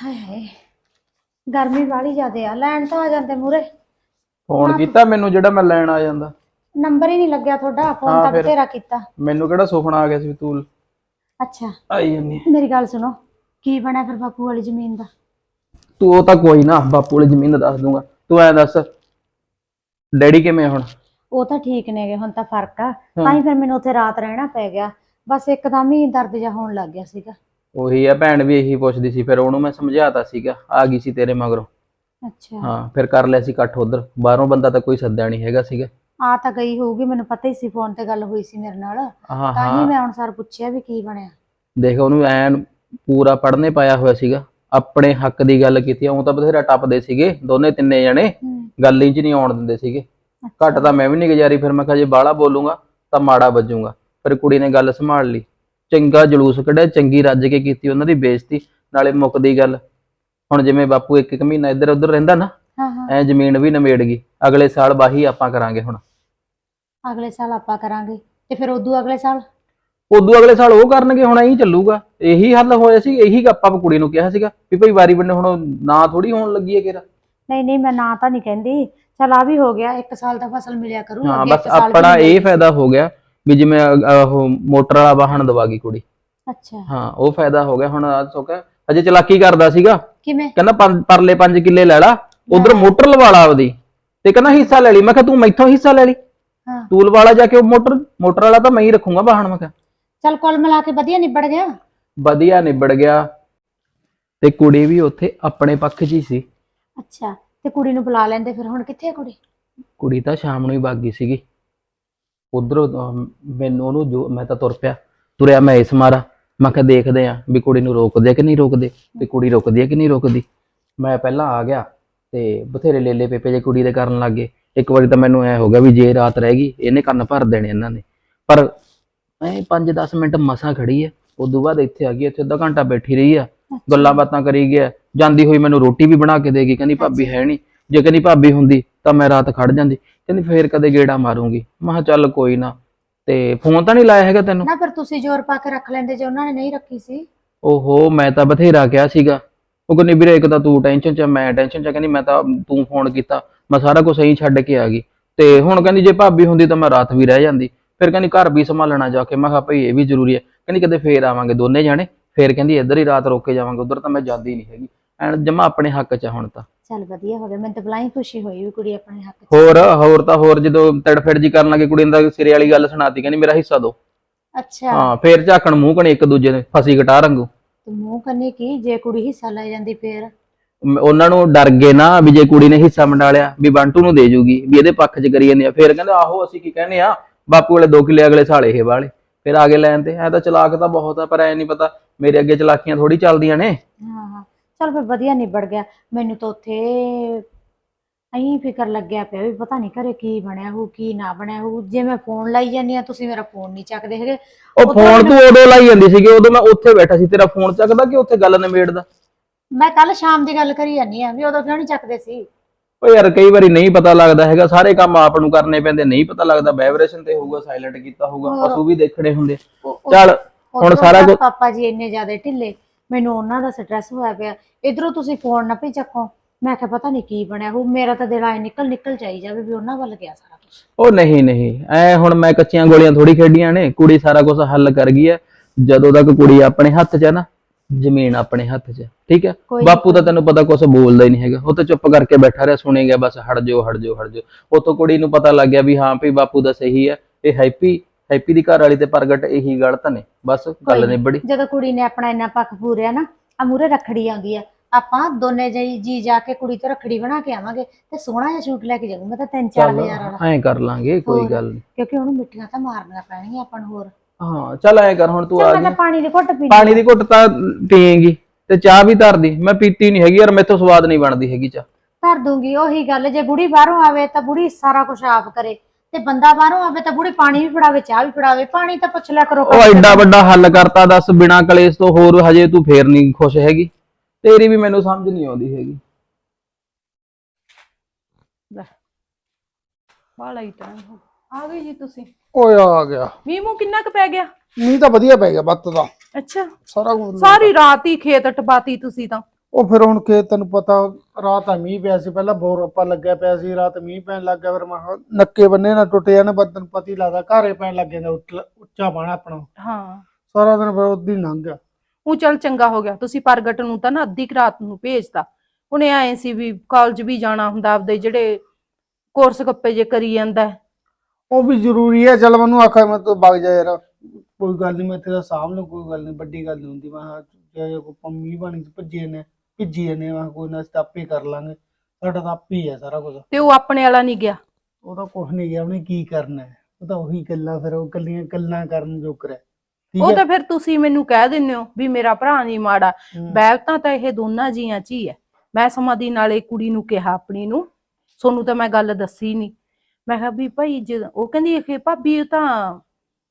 ਹਾਏ ਹਾਏ ਗਰਮੀ ਵਾਲੀ ਜ਼ਿਆਦੇ ਆ ਲੈਣ ਤਾਂ ਆ ਜਾਂਦੇ ਮੂਰੇ ਫੋਨ ਕੀਤਾ ਮੈਨੂੰ ਜਿਹੜਾ ਮੈਂ ਲੈਣ ਆ ਜਾਂਦਾ। ਨੰਬਰ ਹੀ ਨਹੀਂ ਲੱਗਿਆ ਤੁਹਾਡਾ ਫੋਨ ਹਾਂ, ਤਾਂ ਫਿਰ। ਬਥੇਰਾ ਕੀਤਾ। ਮੈਨੂੰ ਕਿਹੜਾ ਸੁਪਨਾ ਆ ਗਿਆ ਸੀ ਵੀ ਤੂੰ ਅੱਛਾ। ਆਈ ਜਾਂਦੀ ਮੇਰੀ ਗੱਲ ਸੁਣੋ ਕੀ ਬਣਿਆ ਫਿਰ ਬਾਪੂ ਵਾਲੀ ਜ਼ਮੀਨ ਦਾ? ਤੂੰ ਉਹ ਤਾਂ ਕੋਈ ਨਾ ਬਾਪੂ ਵਾਲੀ ਜ਼ਮੀਨ ਦਾ ਦੱਸ ਦੂੰਗਾ। ਤੂੰ ਐ ਦੱਸ ਡੈਡੀ ਕਿਵੇਂ ਹੁਣ? ਉਹ ਤਾਂ ਠੀਕ ਨੇਗੇ ਹੁਣ ਤਾਂ ਫ਼ਰਕ ਆ। ਤਾਂ ਹੀ ਫਿਰ ਮੈਨੂੰ ਉੱਥੇ ਰਾਤ ਰਹਿਣਾ ਪੈ ਗਿਆ। ਬਸ ਇੱਕਦਮ ਹੀ ਦਰਦ ਜਿਹਾ ਹੋਣ ਲੱਗ ਗਿਆ ਸੀਗਾ। ਉਹੀ ਆ ਭੈਣ ਵੀ ਇਹੀ ਪੁੱਛਦੀ ਸੀ ਫਿਰ ਉਹਨੂੰ ਮੈਂ ਸਮਝਾਤਾ ਸੀਗਾ ਆ ਗਈ ਸੀ ਤੇਰੇ ਮਗਰੋਂ। ਅੱਛਾ। ਹਾਂ ਫਿਰ ਕਰ ਲਿਆ ਸੀ ਇਕੱਠ ਉਧਰ ਬਾਹਰੋਂ ਬੰਦਾ ਤਾਂ ਕੋਈ ਸੱਦਿਆ ਨਹੀਂ ਹੈਗਾ ਸੀਗਾ। ਆ ਤਾਂ ਗਈ ਹੋਊਗੀ ਮੈਨੂੰ ਪਤਾ ਹੀ ਸੀ ਫੋਨ ਤੇ ਗੱਲ ਹੋਈ ਸੀ ਮੇਰੇ ਨਾਲ। ਹਾਂ ਤਾਂ ਹੀ ਮੈਂ ਹੁਣ ਸਰ ਪੁੱਛਿਆ ਵੀ ਕੀ ਬਣਿਆ। ਦੇਖ ਉਹਨੂੰ ਐਨ ਪੂਰਾ ਪੜਨੇ ਪਾਇਆ ਹੋਇਆ ਸੀਗਾ ਆਪਣੇ ਹੱਕ ਦੀ ਗੱਲ ਕੀਤੀ ਉਹ ਤਾਂ ਬਥੇਰਾ ਟੱਪਦੇ ਸੀਗੇ ਦੋਨੇ ਤਿੰਨੇ ਜਣੇ ਗੱਲ ਹੀ ਚ ਨਹੀਂ ਆਉਣ ਦਿੰਦੇ ਸੀਗੇ। ਘੱਟ ਤਾਂ ਮੈਂ ਵੀ ਨਹੀਂ ਗੁਜ਼ਾਰੀ ਫਿਰ ਮੈਂ ਕਿਹਾ ਜੇ ਬਾਹਲਾ ਬੋਲੂੰਗਾ ਤਾਂ ਮਾੜਾ ਵੱਜੂਗਾ। ਫਿਰ ਕੁੜੀ ਨੇ ਗੱਲ ਸੰਭਾਲ ਲਈ। ਚੰਗਾ ਜਲੂਸ ਕੱਢਿਆ ਚੰਗੀ ਰੱਜ ਕੇ ਕੀਤੀ ਉਹਨਾਂ ਦੀ ਬੇਇੱਜ਼ਤੀ ਨਾਲੇ ਮੁੱਕਦੀ ਗੱਲ। ਹੁਣ ਜਿਵੇਂ ਬਾਪੂ ਇੱਕ ਇੱਕ ਮਹੀਨਾ ਇੱਧਰ ਉੱਧਰ ਰਹਿੰਦਾ ਨਾ ਹਾਂ ਹਾਂ। ਐ ਜ਼ਮੀਨ ਵੀ ਨਿਮੇੜ ਗਈ। ਅਗਲੇ ਸਾਲ ਬਾਹੀ ਆਪਾਂ ਕਰਾਂਗੇ ਹੁਣ। ਅਗਲੇ ਸਾਲ ਆਪਾਂ ਕਰਾਂਗੇ। ਤੇ ਫਿਰ ਉਦੋਂ ਅਗਲੇ ਸਾਲ? ਉਦੋਂ ਅਗਲੇ ਸਾਲ ਉਹ ਕਰਨਗੇ ਹੁਣ ਐਂ ਚੱਲੂਗਾ। ਇਹੀ ਹੱਲ ਹੋਇਆ ਸੀ ਇਹੀ ਆਪਾਂ ਕੁੜੀ ਨੂੰ ਕਿਹਾ ਸੀਗਾ ਵੀ ਭਾਈ ਵਾਰੀ ਬੰਨੇ ਹੁਣ ਨਾ ਥੋੜੀ ਹੋਣ ਲੱਗੀ ਹੈ ਕਿਰਾ ਨਹੀਂ ਨਹੀਂ ਮੈਂ ਨਾ ਤਾਂ ਨਹੀਂ ਕਹਿੰਦੀ। ਚਲ ਆ ਵੀ ਹੋ ਗਿਆ ਇੱਕ ਸਾਲ ਦਾ ਫਸਲ ਮਿਲਿਆ ਕਰੂ ਹਾਂ ਬਸ ਆਪਣਾ ਇਹ। ਫਾਇਦਾ ਹੋ ਗਿਆ। ਵੀ ਜਿਵੇਂ ਅ- ਉਹ ਮੋਟਰ ਵਾਲਾ ਵਾਹਣ ਦਵਾ ਗਈ ਕੁੜੀ। ਅੱਛਾ। ਹਾਂ ਉਹ ਫਾਇਦਾ ਹੋ ਗਿਆ ਹੁਣ ਸੋਕਾ ਅਜੇ ਚਲਾਕੀ ਕਰਦਾ ਸੀਗਾ। ਕਿਵੇਂ? ਕਹਿੰਦਾ ਪਰਲੇ 5 ਕਿੱਲੇ ਲੈ ਲਾ। ਉਧਰ ਮੋਟਰ ਲਵਾ ਲਾ ਆਪਦੀ। ਤੇ ਕਹਿੰਦਾ ਹਿੱਸਾ ਲੈ ਲਈ। ਮੈਂ ਕਿਹਾ ਤੂੰ ਮੈਥੋਂ ਹਿੱਸਾ ਲੈ ਲਈ। ਹਾਂ। ਤੂੰ ਲਵਾ ਲਾ ਜਾ ਕੇ ਉਹ ਮੋਟਰ। ਮੋਟਰ ਵਾਲਾ ਤਾਂ ਮੈਂ ਹੀ ਰੱਖੂੰਗਾ ਵਾਹਣ ਮੈਂ ਕਿਹਾ। ਚਲ ਕੁੱਲ ਮਿਲਾ ਕੇ ਵਧੀਆ ਨਿਬੜ ਗਿਆ। ਵਧੀਆ ਨਿਬੜ ਗਿਆ। ਤੇ ਕੁੜੀ ਵੀ ਉੱਥੇ ਆਪਣੇ ਪੱਖ 'ਚ ਹੀ ਸੀ। ਅੱਛਾ। ਤੇ ਕੁੜੀ ਨੂੰ ਬੁਲਾ ਲੈਂਦੇ ਫਿਰ ਹੁਣ ਕਿੱਥੇ ਆ ਕੁੜੀ? ਕੁੜੀ ਤਾਂ ਸ਼ਾਮ ਨੂੰ ਹੀ ਗਈ ਸੀਗੀ। ਉਧਰੋਂ ਮੈਨੂੰ ਉਹਨੂੰ ਜੋ ਮੈਂ ਤਾਂ ਤੁਰ ਪਿਆ। ਤੁਰਿਆ ਮੈਂ ਇਸ ਮਾਰਾ। ਮੈਂ ਕਿਹਾ ਦੇਖਦੇ ਆ ਵੀ ਕੁੜੀ ਨੂੰ ਰੋਕਦੇ ਆ ਕਿ ਨਹੀਂ ਰੋਕਦੇ ਵੀ ਕੁੜੀ ਰੁਕਦੀ ਆ ਕਿ ਨਹੀਂ ਰੁਕਦੀ। ਮੈਂ ਪਹਿਲਾਂ ਆ ਗਿਆ ਤੇ ਬਥੇਰੇ ਲੇਲੇ ਪੇਪੇ ਜੇ ਕੁੜੀ ਦੇ ਕਰਨ ਲੱਗੇ ਇੱਕ ਵਾਰੀ ਤਾਂ ਮੈਨੂੰ ਐ ਹੋ ਗਿਆ ਵੀ ਜੇ ਰਾਤ ਰਹਿ ਗਈ ਇਹਨੇ ਕੰਨ ਭਰ ਦੇਣੇ ਇਹਨਾਂ ਨੇ। ਪਰ ਐ 5-10 ਮਿੰਟ ਮਸਾਂ ਖੜੀ ਐ ਉਦੋਂ ਬਾਅਦ ਇੱਥੇ ਆ ਗਈ ਇੱਥੇ ਅੱਧਾ ਘੰਟਾ ਬੈਠੀ ਰਹੀ ਆ। ਗੱਲਾਂ ਬਾਤਾਂ ਕਰੀ ਗਿਆ। ਜਾਂਦੀ ਹੋਈ ਮੈਨੂੰ ਰੋਟੀ ਵੀ ਬਣਾ ਕੇ ਦੇਗੀ ਕਹਿੰਦੀ ਭਾਬੀ ਹੈ ਨਹੀਂ। ਜੇ ਕਹਿੰਦੀ ਭਾਬੀ ਹੁੰਦੀ ਤਾਂ ਮੈਂ ਰਾਤ ਖੜ ਜਾਂਦੀ। ਕਹਿੰਦੀ ਫੇਰ ਕਦੇ ਗੇੜਾ ਮਾਰੂੰਗੀ। ਮੈਂ ਕਿਹਾ ਚੱਲ ਕੋਈ ਨਾ। ਤੇ ਫੋਨ ਤਾਂ ਨਹੀਂ ਲਾਇਆ ਹੈਗਾ ਤੈਨੂੰ? ਨਾ ਫਿਰ ਤੁਸੀਂ ਜ਼ੋਰ ਪਾ ਕੇ ਰੱਖ ਲੈਂਦੇ ਜੇ ਉਹਨਾਂ ਨੇ ਨਹੀਂ ਰੱਖੀ ਸੀ। ਓਹੋ ਮੈਂ ਤਾਂ ਬਥੇਰਾ ਕਿਹਾ ਸੀਗਾ। ਉਹ ਕਹਿੰਦੀ ਵੀਰੇ ਇੱਕ ਤਾਂ ਤੂੰ ਟੈਨਸ਼ਨ ਚ ਮੈਂ ਟੈਨਸ਼ਨ ਚ ਕਹਿੰਦੀ ਮੈਂ ਤਾਂ ਤੂੰ ਫੋਨ ਕੀਤਾ। ਮੈਂ ਸਾਰਾ ਕੁਝ ਸਹੀ ਛੱਡ ਕੇ ਆ ਗਈ। ਤੇ ਹੁਣ ਕਹਿੰਦੀ ਜੇ ਭਾਬੀ ਹੁੰਦੀ ਤਾਂ ਮੈਂ ਰਾਤ ਵੀ ਰਹਿ ਜਾਂਦੀ। ਫਿਰ ਕਹਿੰਦੀ ਘਰ ਵੀ ਸੰਭਾਲਣਾ ਜਾ ਕੇ। ਮੈਂ ਕਿਹਾ ਭਈ ਇਹ ਵੀ ਜ਼ਰੂਰੀ ਹੈ। ਕਹਿੰਦੀ ਕਦੇ ਫੇਰ ਆਵਾਂਗੇ ਦੋਨੇ ਜਾਣੇ। ਫੇਰ ਕਹਿੰਦੀ ਇੱਧਰ ਹੀ ਰਾਤ ਰੋਕ ਜਾਵਾਂਗੇ। ਉਧਰ ਤਾਂ ਮੈਂ ਜਾਂਦੀ ਨਹੀਂ ਹੈਗੀ। ਐਨ ਜਮਾ ਆਪਣੇ ਹੱਕ ਚ ਆ ਹੁਣ ਤਾਂ। ਚਲ ਵਧੀਆ ਹੋ ਗਿਆ ਮੈਨੂੰ ਤਾਂ ਬਲਾਈ ਖੁਸ਼ੀ ਹੋਈ ਵੀ ਕੁੜੀ ਆਪਣੇ ਹੱਕ 'ਚ ਹੋਰ ਹੋਰ ਤਾਂ ਹੋਰ ਜਦੋਂ ਤੜਫੜ ਜੀ ਕਰਨ ਲੱਗੇ ਕੁੜੀ ਤਾਂ ਸਿਰੇ ਵਾਲੀ ਗੱਲ ਸੁਣਾਤੀ ਕਹਿੰਦੀ ਮੇਰਾ ਹਿੱਸਾ ਦਿਓ ਅੱਛਾ। ਹਾਂ ਫੇਰ ਝਾਕਣ ਮੂੰਹ ਕਣੀ ਇੱਕ ਦੂਜੇ ਨੇ ਫਸੀ ਗਟਾ ਰੰਗੂ। ਤੇ ਮੂੰਹ ਕੰਨੀ ਕੀ ਜੇ ਕੁੜੀ ਹਿੱਸਾ ਲੈ ਜਾਂਦੀ ਫੇਰ? ਮ- ਉਹਨਾਂ ਨੂੰ ਡਰ ਗਏ ਨਾ ਵੀ ਜੇ ਕੁੜੀ ਨੇ ਹਿੱਸਾ ਮੰਡਾਲਿਆ ਵੀ ਬੰਟੂ ਨੂੰ ਦੇ ਜੂਗੀ ਵੀ ਇਹਦੇ ਪੱਖ 'ਚ ਕਰੀ ਜਾਂਦੀ ਆ। ਫਿਰ ਕਹਿੰਦੇ ਆਹੋ ਅਸੀਂ ਕੀ ਕਹਿੰਦੇ ਆ ਬਾਪੂ ਵਾਲੇ ਦੋ ਕਿੱਲੇ ਅਗਲੇ ਸਾਲੇ ਇਹ ਵਾਲੇ। ਫਿਰ ਆਗੇ ਲੈਣ ਤੇ ਐ ਤਾਂ ਚਲਾਕ ਤਾਂ ਬਹੁਤ ਆ ਪਰ ਐ ਨਹੀਂ ਪਤਾ ਮੇਰੇ ਅੱਗੇ ਚਲਾਕੀਆਂ ਥੋੜੀ ਚੱਲਦੀਆਂ ਨੇ। ਹਾਂ। ਚਲ ਫਿਰ ਵਧੀਆ ਨਿਬੜ ਗਿਆ। ਮੈਨੂੰ ਤਾਂ ਉੱਥੇ ਅਹੀਂ ਫਿਕਰ ਲੱਗਿਆ ਪਿਆ ਵੀ ਪਤਾ ਨਹੀਂ ਘਰੇ ਕੀ ਬਣਿਆ ਹੋਊ ਕੀ ਨਾ ਬਣਿਆ ਹੋਊ। ਜੇ ਮੈਂ ਫੋਨ ਲਾਈ ਜਾਂਦੀ ਆ ਤੁਸੀਂ ਮੇਰਾ ਫੋਨ ਨਹੀਂ ਚੱਕਦੇ ਹੈਗੇ। ਉਹ ਫੋਨ ਤੂੰ ਉਦੋਂ ਲਾਈ ਜਾਂਦੀ ਸੀਗੀ ਉਦੋਂ ਮੈਂ ਉੱਥੇ ਬੈਠਾ ਸੀ। ਤੇਰਾ ਫੋਨ ਚੱਕਦਾ ਕਿ ਉੱਥੇ ਗੱਲ ਨਿਬੇੜਦਾ? ਮੈਂ ਕੱਲ ਸ਼ਾਮ ਦੀ ਗੱਲ ਕਰੀ ਜਾਂਦੀ ਆ ਵੀ ਉਦੋਂ ਕਿਉਂ ਨਹੀਂ ਚੱਕਦੇ ਸੀ? ਓ ਯਾਰ ਕਈ ਵਾਰੀ ਨਹੀਂ ਪਤਾ ਲੱਗਦਾ ਹੈਗਾ। ਸਾਰੇ ਕੰਮ ਆਪ ਨੂੰ ਕਰਨੇ ਪੈਂਦੇ ਨਹੀਂ ਪਤਾ ਲੱਗਦਾ। ਵਾਈਬ੍ਰੇਸ਼ਨ ਤੇ ਹੋਊਗਾ ਸਾਇਲੈਂਟ ਕੀਤਾ ਹੋਊਗਾ। ਪਸ਼ੂ ਵੀ ਦੇਖਣੇ ਹੁੰਦੇ। ਉਹ- ਉਹ- ਚੱਲ ਹੁਣ ਸਾਰਾ ਕੁਝ ਪਾਪਾ ਜੀ ਇੰਨੇ ਜ਼ਿਆਦਾ ਢਿੱਲੇ। ਮੈਨੂੰ ਉਹਨਾਂ ਦਾ ਸਟ੍ਰੈਸ ਹੋਇਆ ਪਿਆ। ਇਧਰੋਂ ਤੁਸੀਂ ਫੋਨ ਨਾ ਭਈ ਚੱਕੋ। ਮੈਂ ਕਿਹਾ ਪਤਾ ਨਹੀਂ ਕੀ ਬਣਿਆ ਹੋਊ। ਮੇਰਾ ਤਾਂ ਦਿਲ ਆਏ ਨਿਕਲ ਨਿਕਲ ਜਾਈ ਜਾਵੇ ਵੀ ਉਹਨਾਂ ਵੱਲ ਗਿਆ ਸਾਰਾ ਕੁਝ ਉਹ ਨਹੀਂ ਨਹੀਂ। ਐ ਹੁਣ ਮੈਂ ਕੱਚੀਆਂ ਗੋਲੀਆਂ ਥੋੜੀ ਖੇਡੀਆਂ ਨੇ। ਕੁੜੀ ਸਾਰਾ ਕੁਝ ਹੱਲ ਕਰ ਗਈ ਐ। ਜਦੋਂ ਤੱਕ ਕੁੜੀ ਆਪਣੇ ਹੱਥ 'ਚ ਹੈ ਨਾ ਜ਼ਮੀਨ ਆਪਣੇ ਹੱਥ 'ਚ ਹੈ, ਠੀਕ ਹੈ ਬਾਪੂ ਤਾਂ ਤੈਨੂੰ ਪਤਾ ਕੁਝ ਬੋਲਦਾ ਹੀ ਨਹੀਂ ਹੈਗਾ। ਉਹ ਤਾਂ ਚੁੱਪ ਕਰਕੇ ਬੈਠਾ ਰਿਹਾ ਸੁਣੀ ਗਿਆ ਬਸ ਹਟ ਜਾਓ ਹਟ ਜਾਓ ਹਟ ਜਾਓ। ਉਤੋਂ ਕੁੜੀ ਨੂੰ ਪਤਾ ਲੱਗ ਗਿਆ ਵੀ ਹਾਂ ਭਈ ਬਾਪੂ ਦਾ ਸਹੀ ਹੈ ਇਹ ਹੈਪੀ ਹੈਪੀ ਦੀ ਘਰ ਵਾਲੀ ਤੇ ਪ੍ਰਗਟ ਇਹੀ ਗਲਤ ਨੇ ਬਸ ਗੱਲ ਨਿਬੜੀ। ਜਦੋਂ ਕੁੜੀ ਨੇ ਆਪਣਾ ਇੰਨਾ ਪੱਖ ਪੂਰਿਆ ਨਾ ਆ ਮੂਰੇ ਰੱਖੜੀ ਆਉਂਦੀ ਆ। ਆਪਾਂ ਦੋਨੇ ਜੀ ਜੀ ਜਾ ਕੇ ਕੁੜੀ ਤੋਂ ਰੱਖੜੀ ਬਣਾ ਕੇ ਆਵਾਂਗੇ ਤੇ ਸੋਹਣਾ ਜਿਹਾ ਸ਼ੂਟ ਲੈ ਕੇ ਜਾਊਂ ਮੈਂ ਤਾਂ 3-4000 ਵਾਲਾ। ਐਂ ਕਰ ਲਾਂਗੇ ਕੋਈ ਹੋਰ। ਗੱਲ ਨਹੀਂ। ਕਿਉਂਕਿ ਉਹਨੂੰ ਮਿੱਠੀਆਂ ਤਾਂ ਮਾਰਨੀਆਂ ਪੈਣਗੀਆਂ ਆਪਾਂ ਨੂੰ ਹੋਰ। ਹਾਂ ਚੱਲ ਐਂ ਕਰ ਹੁਣ ਤੂੰ ਆ ਚੱਲ ਮੈਂ ਗਈ ਪਾਣੀ ਦੀ ਘੁੱਟ ਪੀਣੀ ਪਾਣੀ ਦੀ ਘੁੱਟ ਤਾਂ ਪੀਏਂਗੀ ਤੇ ਚਾਹ ਵੀ ਧਰਦੀ ਮੈਂ ਪੀਤੀ ਨਹੀਂ ਹੈਗੀ ਯਾਰ ਮੈਥੋਂ ਸਵਾਦ ਨਹੀਂ ਬਣਦੀ ਹੈਗੀ ਚਾਹ। ਧਰ ਦੂੰਗੀ ਉਹੀ ਗੱਲ ਜੇ ਬੁੜੀ ਬਾਹਰੋਂ ਆਵੇ ਤਾਂ ਬੁੜੀ ਸਾਰਾ ਕੁਝ ਆਪ ਕਰੇ। ਤੇ ਬੰਦਾ ਬਾਹਰੋਂ ਆਵੇ ਤਾਂ ਬੁੜੀ ਪਾਣੀ ਵੀ ਫੜਾਵੇ ਚਾਹ ਵੀ ਫੜਾਵੇ ਪਾਣੀ ਤਾਂ ਪੁੱਛ ਲਿਆ ਕਰੋ। ਉਹ ਐਡਾ ਵੱਡਾ ਹੱਲ ਕਰਤਾ ਦੱਸ ਬਿਨਾ ਕਲੇਸ਼ ਤੋਂ ਹੋਰ ਹਜੇ ਤੂੰ ਫੇਰ ਨਹੀਂ ਖੁਸ਼ ਹੈਗੀ। ਤੇਰੀ ਵੀ ਮੈਨੂੰ ਸਮਝ ਨਹੀਂ ਆਉਂਦੀ ਹੈਗੀ। ਬਾਲਾ ਹੀ ਟਾਈਮ ਹੋ ਆ ਗਏ ਜੀ ਤੁਸੀਂ। ਓਏ ਆ ਗਿਆ। ਮੀਂਹ ਮੂੰਹ ਕਿੰਨਾ ਕੁ ਪੈ ਗਿਆ? ਮੀਂਹ ਤਾਂ ਵਧੀਆ ਪੈ ਗਿਆ ਬੱਤ ਦਾ। ਅੱਛਾ। ਸਾਰਾ ਕੁਝ ਸਾਰੀ ਰਾਤ ਹੀ ਖੇਤ ਟਪਾਤੀ ਤੁਸੀਂ ਤਾਂ। ਉਹ ਫਿਰ ਹੁਣ ਕਿ ਤੈਨੂੰ ਪਤਾ ਰਾਤ ਆ ਮੀਂਹ ਪਿਆ ਸੀ ਪਹਿਲਾਂ ਬੋਰ ਆਪਾਂ ਲੱਗਿਆ ਪਿਆ ਸੀ ਰਾਤ ਮੀਂਹ ਪੈਣ ਲੱਗ ਗਿਆ ਫਿਰ ਮੈਂ ਕਿਹਾ ਨੱਕੇ ਬੰਨੇ ਨਾ ਟੁੱਟ ਜਾਣ ਬਦਨ ਪਤੀ ਲੱਗਦਾ ਘਾਰੇ ਪੈਣ ਲੱਗ ਜਾਂਦਾ ਉੱਤਲਾ- ਉੱਚਾ ਬਾਣਾ ਆਪਣਾ। ਹਾਂ। ਸਾਰਾ ਦਿਨ ਫਿਰ ਉਦੀ ਲੰਘ ਗਿਆ। ਉਹ ਚੱਲ ਚੰਗਾ ਹੋ ਗਿਆ ਤੁਸੀਂ ਪ੍ਰਗਟ ਨੂੰ ਤਾਂ ਨਾ ਅੱਧੀ ਕੁ ਰਾਤ ਨੂੰ ਭੇਜਤਾ। ਉਹਨੇ ਆਏ ਸੀ ਵੀ ਕਾਲਜ ਵੀ ਜਾਣਾ ਹੁੰਦਾ ਆਪਦੇ ਜਿਹੜੇ ਕੋਰਸ ਕੱਪੇ ਜੇ ਕਰੀ ਜਾਂਦਾ ਹੈ। ਉਹ ਵੀ ਜ਼ਰੂਰੀ ਹੈ ਚਲ ਮੈਨੂੰ ਆਖਿਆ ਮੈਂ ਤੂੰ ਵਗ ਜਾ ਯਾਰ ਕੋਈ ਗੱਲ ਨਹੀਂ ਮੈਂ ਤੇਰਾ ਸਾਹਬ ਨੂੰ ਕੋਈ ਗੱਲ ਨਹੀਂ ਵੱਡੀ ਗੱਲ ਨਹੀਂ ਹੁੰਦੀ ਮੈਂ ਕਿਹਾ ਜੇ ਕੋਈ ਪੰਮੀ ਬਣੀ ਭੱਜੇ ਨੇ। ਭਿੱਜੇ ਮੈਂ ਕਿਹਾ ਕੋਈ ਨਾ ਅਸੀਂ ਤਾਂ ਆਪੇ ਕਰ ਲਾਂਗੇ। ਸਾਡਾ ਤਾਂ ਆਪੇ ਹੀ ਹੈ ਸਾਰਾ ਕੁਝ ਤੇ ਉਹ ਆਪਣੇ ਵਾਲਾ ਨਹੀਂ ਗਿਆ? ਉਹ ਤਾਂ ਕੁਝ ਨਹੀਂ ਗਿਆ ਉਹਨੇ ਕੀ ਕਰਨਾ ਹੈ? ਉਹ ਤਾਂ ਉਹੀ ਗੱਲਾਂ ਫਿਰ ਉਹ ਕੱਲੀਆਂ ਗੱਲਾਂ ਕਰਨ ਜੋਕਰ ਹੈ ਠੀਕ ਉਹ ਹੈ? ਤਾਂ ਫਿਰ ਤੁਸੀਂ ਮੈਨੂੰ ਕਹਿ ਦਿੰਦੇ ਹੋ ਵੀ ਮੇਰਾ ਭਰਾ ਨਹੀਂ ਮਾੜਾ। ਹਮ। ਬੈਵਤਾਂ ਤਾਂ ਇਹ ਦੋਨਾਂ ਜੀਆਂ ਚ ਹੀ ਹੈ। ਮੈਂ ਸਮਾਧੀ ਨਾਲੇ ਕੁੜੀ ਨੂੰ ਕਿਹਾ ਆਪਣੀ ਨੂੰ ਸੋਨੂੰ ਤਾਂ ਮੈਂ ਗੱਲ ਦੱਸੀ ਨਹੀਂ। ਮੈਂ ਕਿਹਾ ਵੀ ਭਾਈ ਜੇ ਉਹ ਕਹਿੰਦੀ ਕਿ ਭਾਬੀ ਉਹ ਤਾਂ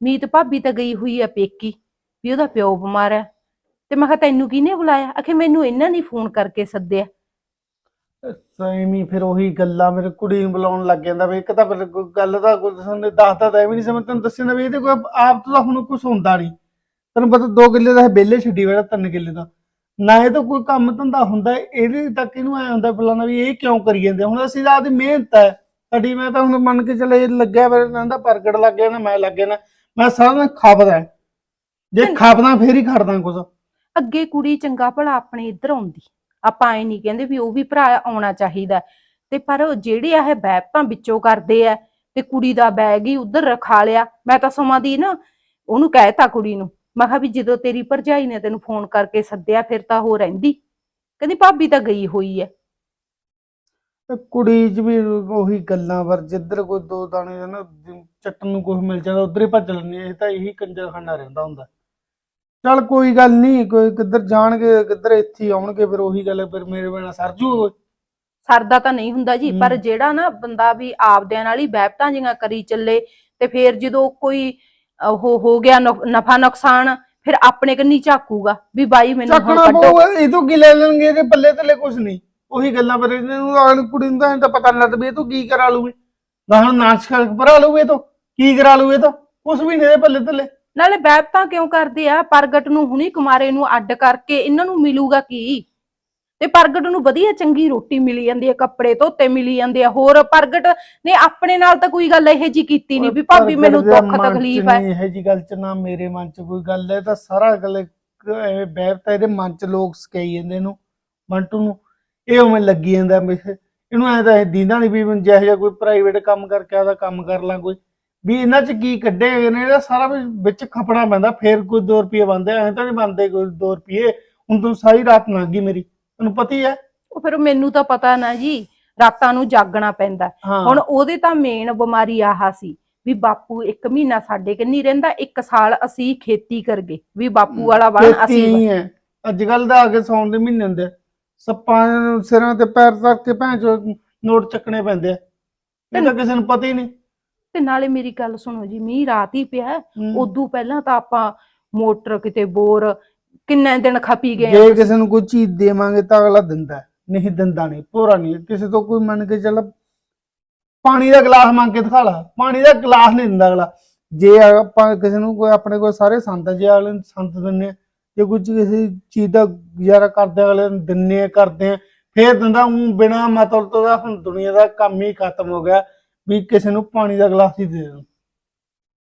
ਮੀਤ ਭਾਬੀ ਤਾਂ ਗਈ ਹੋਈ ਹੈ ਪੇਕੀ ਵੀ ਉਹਦਾ ਪਿਓ ਬਿਮਾਰ ਹੈ। ਤੇ ਮੈਂ ਕਿਹਾ ਤੈਨੂੰ ਕਿਹਨੇ ਬੁਲਾਇਆ? ਆਖੇ ਮੈਨੂੰ ਇਹਨਾਂ ਨੇ ਫੋਨ ਕਰਕੇ ਸੱਦਿਆ। ਸੈਮੀ ਫਿਰ ਉਹੀ ਗੱਲਾਂ ਮੇਰੇ ਕੁੜੀ ਨੂੰ ਬੁਲਾਉਣ ਲੱਗ ਜਾਂਦਾ ਵੀ ਇੱਕ ਤਾਂ ਫਿਰ ਕੋਈ ਗੱਲ ਦਾ ਕੋਈ ਤੁਹਾਨੂੰ ਦੱਸਦਾ ਤਾਂ ਐਵੇਂ ਨਹੀਂ ਸਮਝ ਤੈਨੂੰ ਦੱਸਿਆ ਨਾ ਵੀ ਇਹਦੇ ਕੋਈ ਆਪ ਤੋਂ ਤਾਂ ਹੁਣ ਕੁਝ ਹੁੰਦਾ ਨਹੀਂ। ਤੈਨੂੰ ਪਤਾ 2 ਕਿੱਲੇ ਦਾ ਵਿਹਲੇ ਛੱਡੀ ਬੈਠਾ 3 ਕਿੱਲੇ ਦਾ। ਨਾ ਇਹ ਤਾਂ ਕੋਈ ਕੰਮ ਧੰਦਾ ਹੁੰਦਾ ਇਹਦੇ ਤੱਕ ਇਹਨੂੰ ਐ ਹੁੰਦਾ ਬੁਲਾਣਾ ਵੀ ਇਹ ਕਿਉਂ ਕਰੀ ਜਾਂਦੇ ਹੁਣ ਅਸੀਂ ਤਾਂ ਆਪਦੀ ਮਿਹਨਤ ਹੈ। ਸਾਡੀ ਮੈਂ ਤਾਂ ਹੁਣ ਮੰਨ ਕੇ ਚੱਲੇ ਲੱਗਿਆ ਫਿਰ ਕਹਿੰਦਾ ਪ੍ਰਗਟ ਲੱਗ ਗਿਆ ਨਾ ਮੈਂ ਲੱਗ ਨਾ ਮੈਂ ਸਾਰਾ ਦਿਨ ਖਾਪਦਾ। ਜੇ ਖਾਪਦਾ ਫੇਰ ਹੀ ਖੜਦਾ ਕੁਝ ਅੱਗੇ ਕੁੜੀ ਚੰਗਾ ਭਲਾ ਆਪਣੇ ਇੱਧਰ ਆਉਂਦੀ। ਆਪਾਂ ਐ ਨਹੀਂ ਕਹਿੰਦੇ ਵੀ ਉਹ ਵੀ ਭਰਾ ਆਉਣਾ ਚਾਹੀਦਾ। ਤੇ ਪਰ ਜਿਹੜੇ ਆ ਇਹ ਬੈਪਾਂ ਵਿੱਚੋਂ ਕਰਦੇ ਆ ਤੇ ਕੁੜੀ ਦਾ ਬੈਗ ਹੀ ਉੱਧਰ ਰਖਾ ਲਿਆ। ਮੈਂ ਤਾਂ ਸਮਾਂ ਦੀ ਨਾ ਉਹਨੂੰ ਕਹਿਤਾ ਕੁੜੀ ਨੂੰ, ਮੈਂ ਕਿਹਾ ਵੀ ਜਦੋਂ ਤੇਰੀ ਭਰਜਾਈ ਨੇ ਤੈਨੂੰ ਫੋਨ ਕਰਕੇ ਸੱਦਿਆ ਫਿਰ ਤਾਂ ਉਹ ਰਹਿੰਦੀ। ਕਹਿੰਦੀ ਭਾਬੀ ਤਾਂ ਗਈ ਹੋਈ ਐ। ਤੇ ਕੁੜੀ 'ਚ ਵੀ ਉਹੀ ਗੱਲਾਂ ਵਰ, ਜਿੱਧਰ ਕੋਈ ਦੋ ਦਾਣੇ ਨਾ ਚੱਟਣ ਨੂੰ ਕੁਝ ਮਿਲ ਜਾਂਦਾ, ਉਧਰ ਹੀ ਭੱਜ ਲੈਂਦੀ ਇਹ ਤਾਂ ਇਹੀ ਕੰਜਰਖਾਨਾ ਰਹਿੰਦਾ ਹੁੰਦਾ। ਚੱਲ ਕੋਈ ਗੱਲ ਨਹੀਂ ਕੋਈ ਕਿੱਧਰ ਜਾਣਗੇ ਕਿੱਧਰ ਇੱਥੇ ਹੀ ਆਉਣਗੇ ਫਿਰ ਉਹੀ ਗੱਲ ਹੈ, ਫਿਰ ਮੇਰੇ ਬਿਨਾ ਸਰਜੂ ਸਰਦਾ ਤਾਂ ਨਹੀਂ ਹੁੰਦਾ ਜੀ ਪਰ ਹਮ। ਜਿਹੜਾ ਨਾ ਬੰਦਾ ਵੀ ਆਪਦਿਆਂ ਨਾਲ ਹੀ ਬੈਪਤਾਂ ਜਿਹੀਆਂ ਕਰੀ ਚੱਲੇ ਤੇ ਫਿਰ ਜਦੋਂ ਕੋਈ ਉਹ ਹੋ ਗਿਆ ਨਫਾ ਨੁਕਸਾਨ ਫਿਰ ਆਪਣੇ ਕੰਨੀ ਝਾਕੂਗਾ ਵੀ ਬਾਈ ਮੈਨੂੰ ਹੁਣ ਚੱਕਣਾ ਕੱਢੋ। ਪਊਗਾ ਇਹ ਤੋਂ ਕੀ ਲੈ ਲੈਣਗੇ ਇਹਦੇ ਪੱਲੇ ਥੱਲੇ ਕੁਝ ਨਹੀਂ ਉਹੀ ਗੱਲਾਂ ਪਰ ਇਹਨੂੰ ਆਣ ਕੁੜੀ ਨੂੰ ਤਾਂ ਐਂ ਤਾਂ ਪਤਾ ਨਹੀਂ ਲੱਗਦਾ ਵੀ ਇਹ ਤੋਂ ਕੀ ਕਰਾ ਲੂਗੀ ਨਾ ਹੁਣ ਨਾਚ ਕਰ ਭਰਾ ਲੂਗੇ ਤੋਂ ਕੀ ਕਰਾ ਲੂਗੇ ਤੋਂ ਕੁਝ ਵੀ ਨਹੀਂ ਇਹਦੇ ਪੱਲੇ ਥੱਲੇ ਨਾਲੇ ਬੈਪਤਾਂ ਕਿਉਂ ਕਰਦੇ ਆ? ਪ੍ਰਗਟ ਨੂੰ ਹੁਣੀ ਕੁਮਾਰੇ ਨੂੰ ਅੱਡ ਕਰਕੇ ਇਹਨਾਂ ਨੂੰ ਮਿਲੂਗਾ ਕੀ? ਤੇ ਪ੍ਰਗਟ ਨੂੰ ਵਧੀਆ ਚੰਗੀ ਰੋਟੀ ਮਿਲੀ ਜਾਂਦੀ ਹੈ ਕੱਪੜੇ ਧੋਤੇ ਮਿਲੀ ਜਾਂਦੇ ਆ। ਹੋਰ ਪ੍ਰਗਟ ਨੇ ਆਪਣੇ ਨਾਲ ਤਾਂ ਕੋਈ ਗੱਲ ਇਹੋ ਜੀ ਕੀਤੀ ਨਹੀਂ ਵੀ ਭਾਬੀ ਮੈਨੂੰ ਦੁੱਖ ਤਕਲੀਫ ਹੈ। ਇਹੋ ਜੀ ਗੱਲ ਚ ਨਾ ਮੇਰੇ ਮਨ ਚ ਕੋਈ ਗੱਲ ਹੈ ਤਾਂ ਸਾਰਾ ਗੱਲ ਐਵੇਂ ਬੈਠਤਾ ਇਹਦੇ ਮਨ ਚ ਲੋਕ ਸਕਾਈ ਜਾਂਦੇ ਇਹਨੂੰ ਮੰਟੂ ਨੂੰ। ਇਹ ਉਵੇਂ ਲੱਗੀ ਜਾਂਦਾ ਇਹਨੂੰ ਐ ਤਾਂ ਇਹ ਦੀਂਦਾ ਨਹੀਂ ਵੀ ਜਿਹੋ ਜਿਹਾ ਕੋਈ ਪ੍ਰਾਈਵੇਟ ਕੰਮ ਕਰਕੇ ਆਦਾ ਕੰਮ ਕਰ ਲਾਂ ਕੋਈ। ਵੀ ਇਹਨਾਂ ਚ ਕੀ ਕੱਢੇ ਹੋਏ ਨੇ ਇਹਦਾ ਸਾਰਾ ਕੁਝ ਵਿੱਚ ਖਪਣਾ ਪੈਂਦਾ ਫੇਰ ਕੋਈ 2 ਰੁਪਏ ਬੰਦੇ ਐ ਤਾਂ ਨਹੀਂ ਬੰਦੇ ਕੋਈ 2 ਰੁਪਏ। ਹੁਣ ਤੂੰ ਸਾਰੀ ਰਾਤ ਲੰਘ ਗਈ ਮੇਰੀ ਤੈਨੂੰ ਪਤਾ ਹੀ ਹੈ। ਉਹ ਫਿਰ ਮੈਨੂੰ ਤਾਂ ਪਤਾ ਨਾ ਜੀ ਰਾਤਾਂ ਨੂੰ ਜਾਗਣਾ ਪੈਂਦਾ। ਹੈ। ਹੁਣ ਉਹਦੇ ਤਾਂ ਮੇਨ ਬਿਮਾਰੀ ਆਹ ਸੀ ਵੀ ਬਾਪੂ ਇੱਕ ਮਹੀਨਾ ਸਾਡੇ ਕੰਨੀ ਰਹਿੰਦਾ ਇੱਕ ਸਾਲ ਅਸੀਂ ਖੇਤੀ ਕਰਗੇ ਵੀ ਬਾਪੂ ਵਾਲਾ ਬਣ ਅਸੀਂ ਹੈ। ਅੱਜ ਕੱਲ ਦਾ ਅੱਗੇ ਸੌਣ ਦੇ ਮਹੀਨੇ ਹੁੰਦੇ ਆ। ਸੱਪਾਂ ਨੂੰ ਸਿਰਾਂ ਤੇ ਪੈਰ ਧਰ ਕੇ ਭੈਣ ਚੋ ਨੋਟ ਚੱਕਣੇ ਪੈਂਦੇ ਆ। ਇਹ ਤਾਂ ਕਿਸੇ ਨੂੰ ਪਤਾ ਹੀ ਨਹੀਂ। ਤੇ ਨਾਲੇ ਮੇਰੀ ਗੱਲ ਸੁਣੋ ਜੀ ਮੀਂਹ ਰਾਤ ਹੀ ਪਿਆ। ਉਦੋਂ ਪਹਿਲਾਂ ਤਾਂ ਆਪਾਂ ਮੋਟਰ ਕਿਤੇ ਬੋਰ ਕਿੰਨੇ ਦਿਨ ਖਪੀ ਗਏ ਜੇ। ਕਿਸੇ ਨੂੰ ਕੋਈ ਚੀਜ਼ ਦੇਵਾਂਗੇ ਤਾਂ ਅਗਲਾ ਦਿੰਦਾ। ਨਹੀਂ ਦਿੰਦਾ ਨਹੀਂ ਪੂਰਾ ਨਹੀਂ ਕਿਸੇ ਤੋਂ ਕੋਈ ਮੰਨ ਕੇ ਚੱਲ ਪਾਣੀ ਦਾ ਗਲਾਸ ਮੰਗ ਕੇ ਦਿਖਾ ਲਾ ਪਾਣੀ ਦਾ ਗਲਾਸ ਨਹੀਂ ਦਿੰਦਾ ਅਗਲਾ ਜੇ ਆਪਾਂ ਕਿਸੇ ਨੂੰ ਕੋਈ ਆਪਣੇ ਕੋਲ ਸਾਰੇ ਸੰਤ ਜੇ ਅਗਲੇ ਨੂੰ ਸੰਤ ਦਿੰਨੇ ਜੇ ਕੁਝ ਕਿਸੇ ਚੀਜ਼ ਦਾ ਗੁਜ਼ਾਰਾ ਕਰਦੇ ਅਗਲੇ ਨੂੰ ਦਿੰਨੇ ਕਰਦੇ ਆ ਫੇਰ ਦਿੰਦਾ ਉਹ ਬਿਨਾ ਮਤਲਬ ਤੋਂ ਦਾ ਹੁਣ ਦੁਨੀਆ ਦਾ ਕੰਮ ਹੀ ਖਤਮ ਹੋ ਗਿਆ ਵੀ ਕਿਸੇ ਨੂੰ ਪਾਣੀ ਦਾ ਗਲਾਸ ਹੀ ਦੇ ਦੇਣ।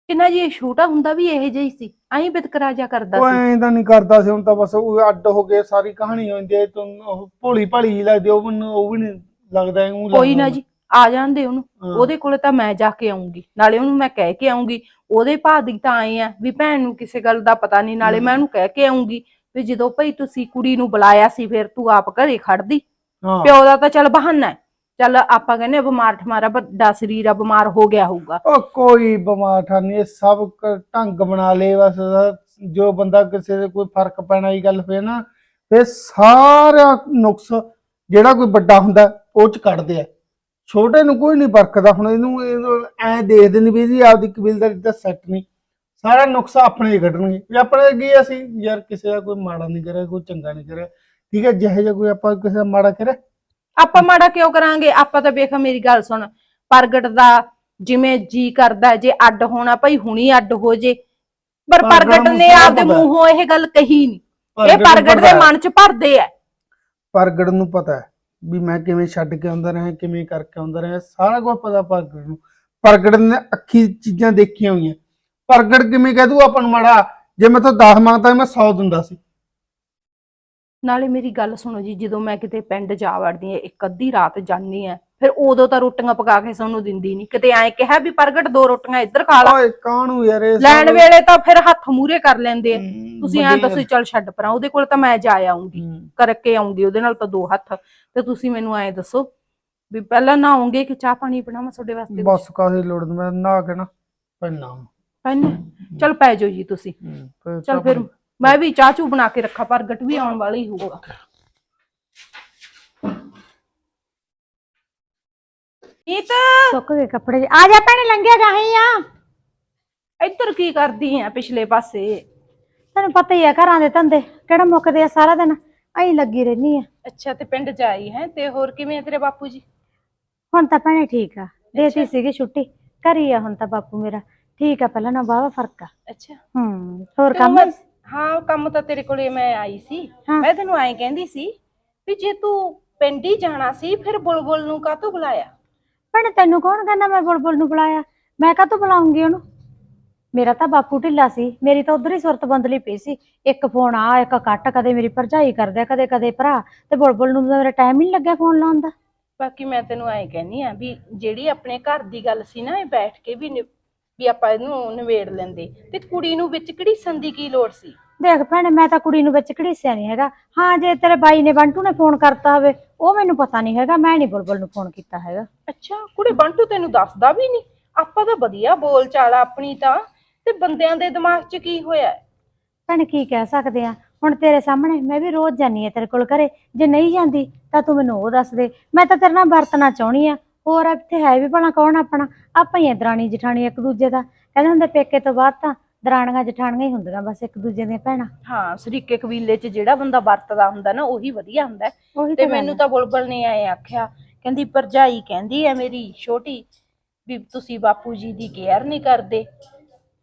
ਕਿੰਨਾ ਜੀ ਇਹ ਛੋਟਾ ਹੁੰਦਾ ਵੀ ਇਹੋ ਜਿਹਾ ਹੀ ਸੀ। ਐਂ ਬਿਤਕਰਾ ਜਾ ਕਰਦਾ ਉਹ ਸੀ। ਐਂ ਤਾਂ ਨਹੀਂ ਕਰਦਾ ਸੀ ਹੁਣ ਤਾਂ ਬਸ ਉਹ ਅੱਡ ਹੋ ਗਏ ਸਾਰੀ ਕਹਾਣੀ ਹੋ ਜਾਂਦੀ ਹੈ ਤੂੰ ਉਹ ਭੋਲੀ ਭਾਲੀ ਜਿਹੀ ਲੱਗਦੀ ਉਹ ਮੈਨੂੰ ਉਹ ਵੀ ਨਹੀਂ ਲੱਗਦਾ ਐਂ ਕੋਈ ਨਾ। ਜੀ ਆ ਜਾਂਦੇ ਉਹਨੂੰ। ਉਹਦੇ ਕੋਲੇ ਤਾਂ ਮੈਂ ਜਾ ਕੇ ਆਉਂਗੀ ਨਾਲੇ ਉਹਨੂੰ ਮੈਂ ਕਹਿ ਕੇ ਆਉਂਗੀ ਉਹਦੇ ਭਾਅ ਦੀ ਤਾਂ ਆਏ ਆ ਵੀ ਭੈਣ ਨੂੰ ਕਿਸੇ ਗੱਲ ਦਾ ਪਤਾ ਨਹੀਂ ਨਾਲੇ ਮੈਂ ਉਹਨੂੰ ਕਹਿ ਕੇ ਆਉਂਗੀ ਵੀ ਜਦੋਂ ਭਈ ਤੁਸੀਂ ਕੁੜੀ ਨੂੰ ਬੁਲਾਇਆ ਸੀ ਫਿਰ ਤੂੰ ਆਪ ਘਰੇ ਖੜਦੀ ਪਿਓ ਦਾ ਤਾਂ ਚੱਲ ਬਹਾਨਾ ਹੈ। ਚੱਲ ਆਪਾਂ ਕਹਿੰਦੇ ਆ ਬਿਮਾਰ ਠਮਾਰਾ ਵੱਡਾ ਸਰੀਰ ਆ, ਬਿਮਾਰ ਹੋ ਗਿਆ ਹੋਊਗਾ। ਉਹ ਕੋਈ ਬਿਮਾਰ ਠਾਨੀ ਇਹ ਸਭ ਕ- ਢੰਗ ਬਣਾ ਲੇ ਬਸ ਜੋ ਬੰਦਾ ਕਿਸੇ ਦੇ ਕੋਈ ਫ਼ਰਕ ਪੈਣਾ ਹੀ ਗੱਲ ਫੇ ਨਾ ਫੇ ਸਾਰਾ ਨੁਕਸ ਜਿਹੜਾ ਕੋਈ ਵੱਡਾ ਹੁੰਦਾ, ਉਹ ਚ ਕੱਢਦੇ ਆ। ਛੋਟੇ ਨੂੰ ਕੋਈ ਨਹੀਂ ਪਰਖਦਾ, ਹੁਣ ਇਹਨੂੰ ਇਹਨੂੰ ਐ ਦੇਖਦੇ ਨਹੀਂ ਵੀ ਇਹਦੀ ਆਪਦੀ ਕਬੀਲਦਾਰੀ ਦਾ ਸੈੱਟ ਨਹੀਂ। ਸਾਰਾ ਨੁਕਸ ਆਪਣੇ ਹੀ ਕੱਢਣਗੇ, ਵੀ ਆਪਣੇ ਕੀ ਅਸੀਂ, ਯਾਰ ਕਿਸੇ ਦਾ ਕੋਈ ਮਾੜਾ ਨਹੀਂ ਕਰਿਆ, ਕੋਈ ਚੰਗਾ ਨਹੀਂ ਕਰਿਆ। ਠੀਕ ਹੈ, ਜਿਹੇ ਜਿਹਾ ਕੋਈ ਆਪਾਂ ਕਿਸੇ ਦਾ ਮਾੜਾ ਕਰਿਆ ਆਪਾਂ ਮਾੜਾ ਕਿਉਂ ਕਰਾਂਗੇ? ਆਪਾਂ ਤਾਂ ਵੇਖ ਮੇਰੀ ਗੱਲ ਸੁਣ ਪ੍ਰਗਟ ਦਾ ਜਿਵੇਂ ਜੀ ਕਰਦਾ ਜੇ ਅੱਡ ਹੋਣਾ ਭਾਈ ਹੁਣੀ ਅੱਡ ਹੋ ਜੇ। ਪਰ ਪ੍ਰਗਟ ਨੂੰ ਆਪਦੇ। ਮੂੰਹੋਂ ਇਹ ਗੱਲ ਕਹੀ ਨਹੀਂ। ਇਹ ਪ੍ਰਗਟ ਦੇ। ਮਨ ਚ ਭਰਦੇ ਆ। ਪ੍ਰਗਟ ਨੂੰ ਪਤਾ ਹੈ ਵੀ ਮੈਂ ਕਿਵੇਂ ਛੱਡ ਕੇ ਆਉਂਦਾ ਰਿਹਾ ਕਿਵੇਂ ਕਰਕੇ ਆਉਂਦਾ ਰਿਹਾ ਸਾਰਾ ਕੁਝ ਪਤਾ ਪ੍ਰਗਟ ਨੂੰ। ਪ੍ਰਗਟ ਨੇ ਅੱਖੀ ਚੀਜ਼ਾਂ ਦੇਖੀਆਂ ਹੋਈਆਂ। ਪ੍ਰਗਟ ਕਿਵੇਂ ਕਹਿ ਦੂ ਆਪਾਂ ਨੂੰ ਮਾੜਾ ਜੇ ਮੈਂ ਤਾਂ 10 ਮੰਗਦਾ ਮੈਂ 100 ਦਿੰਦਾ ਸੀ। ਨਾਲੇ ਮੇਰੀ ਗੱਲ ਸੁਣੋ ਜੀ ਜਦੋਂ ਮੈਂ ਕਿਤੇ ਪਿੰਡ ਜਾ ਵੜਦੀ ਆ ਇੱਕ ਅੱਧੀ ਰਾਤ ਜਾਂਦੀ ਆ ਫਿਰ ਉਦੋਂ ਤਾਂ ਰੋਟੀਆਂ ਪਕਾ ਕੇ ਸਾਨੂੰ ਦਿੰਦੀ ਨਹੀਂ ਕਿਤੇ ਐਂ ਕਿਹਾ ਵੀ ਪ੍ਰਗਟ ਦੋ ਰੋਟੀਆਂ ਇੱਧਰ ਖਾ ਲਾ। ਓਏ ਕਾਹਨੂੰ ਯਾਰ ਇਹ ਲੈਣ ਵੇਲੇ ਤਾਂ ਫਿਰ ਹੱਥ ਮੂਰੇ ਕਰ ਲੈਂਦੇ ਆ। ਹਮ, ਤੁਸੀਂ ਐਂ ਦੱਸੋ ਚੱਲ ਛੱਡ ਪਰਾਂ ਉਹਦੇ ਕੋਲ ਤਾਂ ਮੈਂ ਜਾ ਆਉਂਗੀ ਹਮ, ਕਰਕੇ ਆਉਂਗੀ ਉਹਦੇ ਨਾਲ ਤਾਂ ਦੋ ਹੱਥ। ਤੇ ਤੁਸੀਂ ਮੈਨੂੰ ਐਂ ਦੱਸੋ ਵੀ ਪਹਿਲਾਂ ਨਹਾਉਂਗੇ ਕਿ ਚਾਹ ਪਾਣੀ ਬਣਾਵਾਂ ਤੁਹਾਡੇ ਵਾਸਤੇ ਬਸ ਕਾਹਦੀ ਲੋੜ ਨੀ, ਮੈਂ ਨਾ ਕਹਿਣਾ ਪੈਣਾ ਪੈਨੇ ਚਲ ਪੈ ਜਾਓ ਜੀ ਤੁਸੀਂ। ਚਲ ਫਿਰ ਮੈਂ ਵੀ ਚਾਹ ਚੂ ਬਣਾ ਕੇ ਰੱਖਾ ਪ੍ਰਗਟ ਵੀ ਆਉਣ ਵਾਲਾ ਹੀ ਹੋਊਗਾ। ਇਹ ਤਾਂ ਸੁੱਕ ਗਏ ਕੱਪੜੇ। ਆ ਜਾ ਭੈਣੇ ਲੰਘਿਆ ਜਾਹੀਂ ਆ। ਇੱਧਰ ਕੀ ਕਰਦੀ ਆ ਪਿਛਲੇ ਪਾਸੇ? ਤੈਨੂੰ ਪਤਾ ਹੀ ਆ ਘਰਾਂ ਦੇ ਧੰਦੇ। ਕਿਹੜਾ ਮੁੱਕਦੇ ਆ ਸਾਰਾ ਦਿਨ? ਐਂ ਲੱਗੀ ਰਹਿਨੀ ਆ। ਅੱਛਾ ਤੇ ਪਿੰਡ ਜਾਈ ਹੈ ਤੇ ਹੋਰ ਕਿਵੇਂ ਆ ਤੇਰੇ ਬਾਪੂ ਜੀ? ਹੁਣ ਤਾਂ ਭੈਣੇ ਠੀਕ ਆ। ਦੇਤੀ ਸੀਗੀ ਛੁੱਟੀ। ਘਰੀ ਆ ਹੁਣ ਤਾਂ ਬਾਪੂ ਮੇਰਾ। ਠੀਕ ਆ ਪਹਿਲਾਂ ਨਾ ਬਾਵਾ ਫ਼ਰਕ ਆ। ਅੱਛਾ। ਹੂੰ ਹੋਰ ਕੰਮ? ਹਾਂ ਕੰਮ ਤਾਂ ਤੇਰੇ ਕੋਲੇ ਮੈਂ ਆਈ ਸੀ। ਹਾਂ। ਮੈਂ ਤੈਨੂੰ ਐਂ ਕਹਿੰਦੀ ਸੀ ਵੀ ਜੇ ਤੂੰ ਪਿੰਡ ਹੀ ਜਾਣਾ ਸੀ ਫਿਰ ਬੁਲਬੁਲ ਨੂੰ ਕਾਹਤੋਂ ਬੁਲਾਇਆ? ਭੈਣੇ ਤੈਨੂੰ ਕੌਣ ਕਹਿੰਦਾ ਮੈਂ ਬੁਲਬੁਲ ਨੂੰ ਬੁਲਾਇਆ? ਮੈਂ ਕਾਹਤੋਂ ਬੁਲਾਉਂਗੀ ਉਹਨੂੰ? ਮੇਰਾ ਤਾਂ ਬਾਪੂ ਢਿੱਲਾ ਸੀ। ਮੇਰੀ ਤਾਂ ਉਧਰ ਹੀ ਸੁਰਤ ਬੰਦਲੀ ਪਈ ਸੀ। ਇੱਕ ਫੋਨ ਆ ਇੱਕ ਕੱਟ ਕਦੇ ਮੇਰੀ ਭਰਜਾਈ ਕਰਦਾ ਕਦੇ ਕਦੇ ਭਰਾ। ਤੇ ਬੁਲਬੁਲ ਨੂੰ ਤਾਂ ਮੇਰਾ ਟਾਈਮ ਹੀ ਨਹੀਂ ਲੱਗਿਆ ਫੋਨ ਲਾਉਣ ਦਾ। ਬਾਕੀ ਮੈਂ ਤੈਨੂੰ ਐਂ ਕਹਿੰਨੀ ਆ ਵੀ ਜਿਹੜੀ ਆਪਣੇ ਘਰ ਦੀ ਗੱਲ ਸੀ ਨਾ ਇਹ ਬੈਠ ਕੇ ਵੀ ਨਿ- ਵੀ ਆਪਾਂ ਇਹਨੂੰ ਨਿਬੇੜ ਲੈਂਦੇ। ਤੇ ਕੁੜੀ ਨੂੰ ਵਿੱਚ ਕਿਹੜੀ ਸੰਦੀ ਕੀ ਲੋੜ ਸੀ? ਦੇਖ ਭੈਣੇ ਮੈਂ ਤਾਂ ਕੁੜੀ ਨੂੰ ਵਿੱਚ ਘੜੀਸਿਆ ਨਹੀਂ ਹੈਗਾ। ਹਾਂ ਜੇ ਤੇਰੇ ਬਾਈ ਨੇ ਬੰਟੂ ਨੇ ਫੋਨ ਕਰਤਾ ਹੋਵੇ ਉਹ ਮੈਨੂੰ ਪਤਾ ਨਹੀਂ ਹੈਗਾ ਮੈਂ ਨਹੀਂ ਬੁਲਬੁਲ ਨੂੰ ਫੋਨ ਕੀਤਾ ਹੈਗਾ। ਅੱਛਾ ਕੁੜੇ ਬੰਟੂ ਤੈਨੂੰ ਦੱਸਦਾ ਵੀ ਨਹੀਂ? ਆਪਾਂ ਤਾਂ ਵਧੀਆ ਬੋਲ ਚਾਲ ਆ ਆਪਣੀ ਤਾਂ। ਤੇ ਬੰਦਿਆਂ ਦੇ ਦਿਮਾਗ 'ਚ ਕੀ ਹੋਇਆ? ਹੈ? ਭੈਣ ਕੀ ਕਹਿ ਸਕਦੇ ਆ? ਹੁਣ ਤੇਰੇ ਸਾਹਮਣੇ ਮੈਂ ਵੀ ਰੋਜ਼ ਜਾਨੀ ਆ ਤੇਰੇ ਕੋਲ ਘਰੇ। ਜੇ ਨਹੀਂ ਜਾਂਦੀ ਤਾਂ ਤੂੰ ਮੈਨੂੰ ਉਹ ਦੱਸ ਦੇ। ਮੈਂ ਤਾਂ ਤੇਰੇ ਨਾਲ ਵਰਤਣਾ ਚਾਹਣੀ ਆ। ਹੋਰ ਇੱਥੇ ਹੈ ਵੀ ਭਲਾ ਕੌਣ ਆਪਣਾ? ਆਪਾਂ ਹੀ ਆ ਦਰਾਣੀ ਜਠਾਣੀ ਇੱਕ ਦੂਜੇ ਦਾ। ਕਹਿੰਦੇ ਹੁੰਦੇ ਪੇਕੇ ਤੋਂ ਬਾਅਦ ਤਾਂ ਦਰਾਣੀਆਂ ਜਠਾਣੀਆਂ ਹੀ ਹੁੰਦੀਆਂ ਬਸ ਇੱਕ ਦੂਜੇ ਦੀਆਂ ਭੈਣਾਂ। ਹਾਂ ਸਰੀਕੇ ਕਬੀਲੇ 'ਚ ਜਿਹੜਾ ਬੰਦਾ ਵਰਤਦਾ ਹੁੰਦਾ ਨਾ ਉਹੀ ਵਧੀਆ ਹੁੰਦਾ। ਹੈ। ਉਹੀ ਤੇ ਮੈਨੂੰ। ਤਾਂ ਬੁਲਬੁਲ ਨੇ ਐ ਆਖਿਆ ਕਹਿੰਦੀ ਭਰਜਾਈ ਕਹਿੰਦੀ ਐ ਮੇਰੀ ਛੋਟੀ ਵੀ ਤੁਸੀਂ ਬਾਪੂ ਜੀ ਦੀ ਕੇਅਰ ਨਹੀਂ ਕਰਦੇ।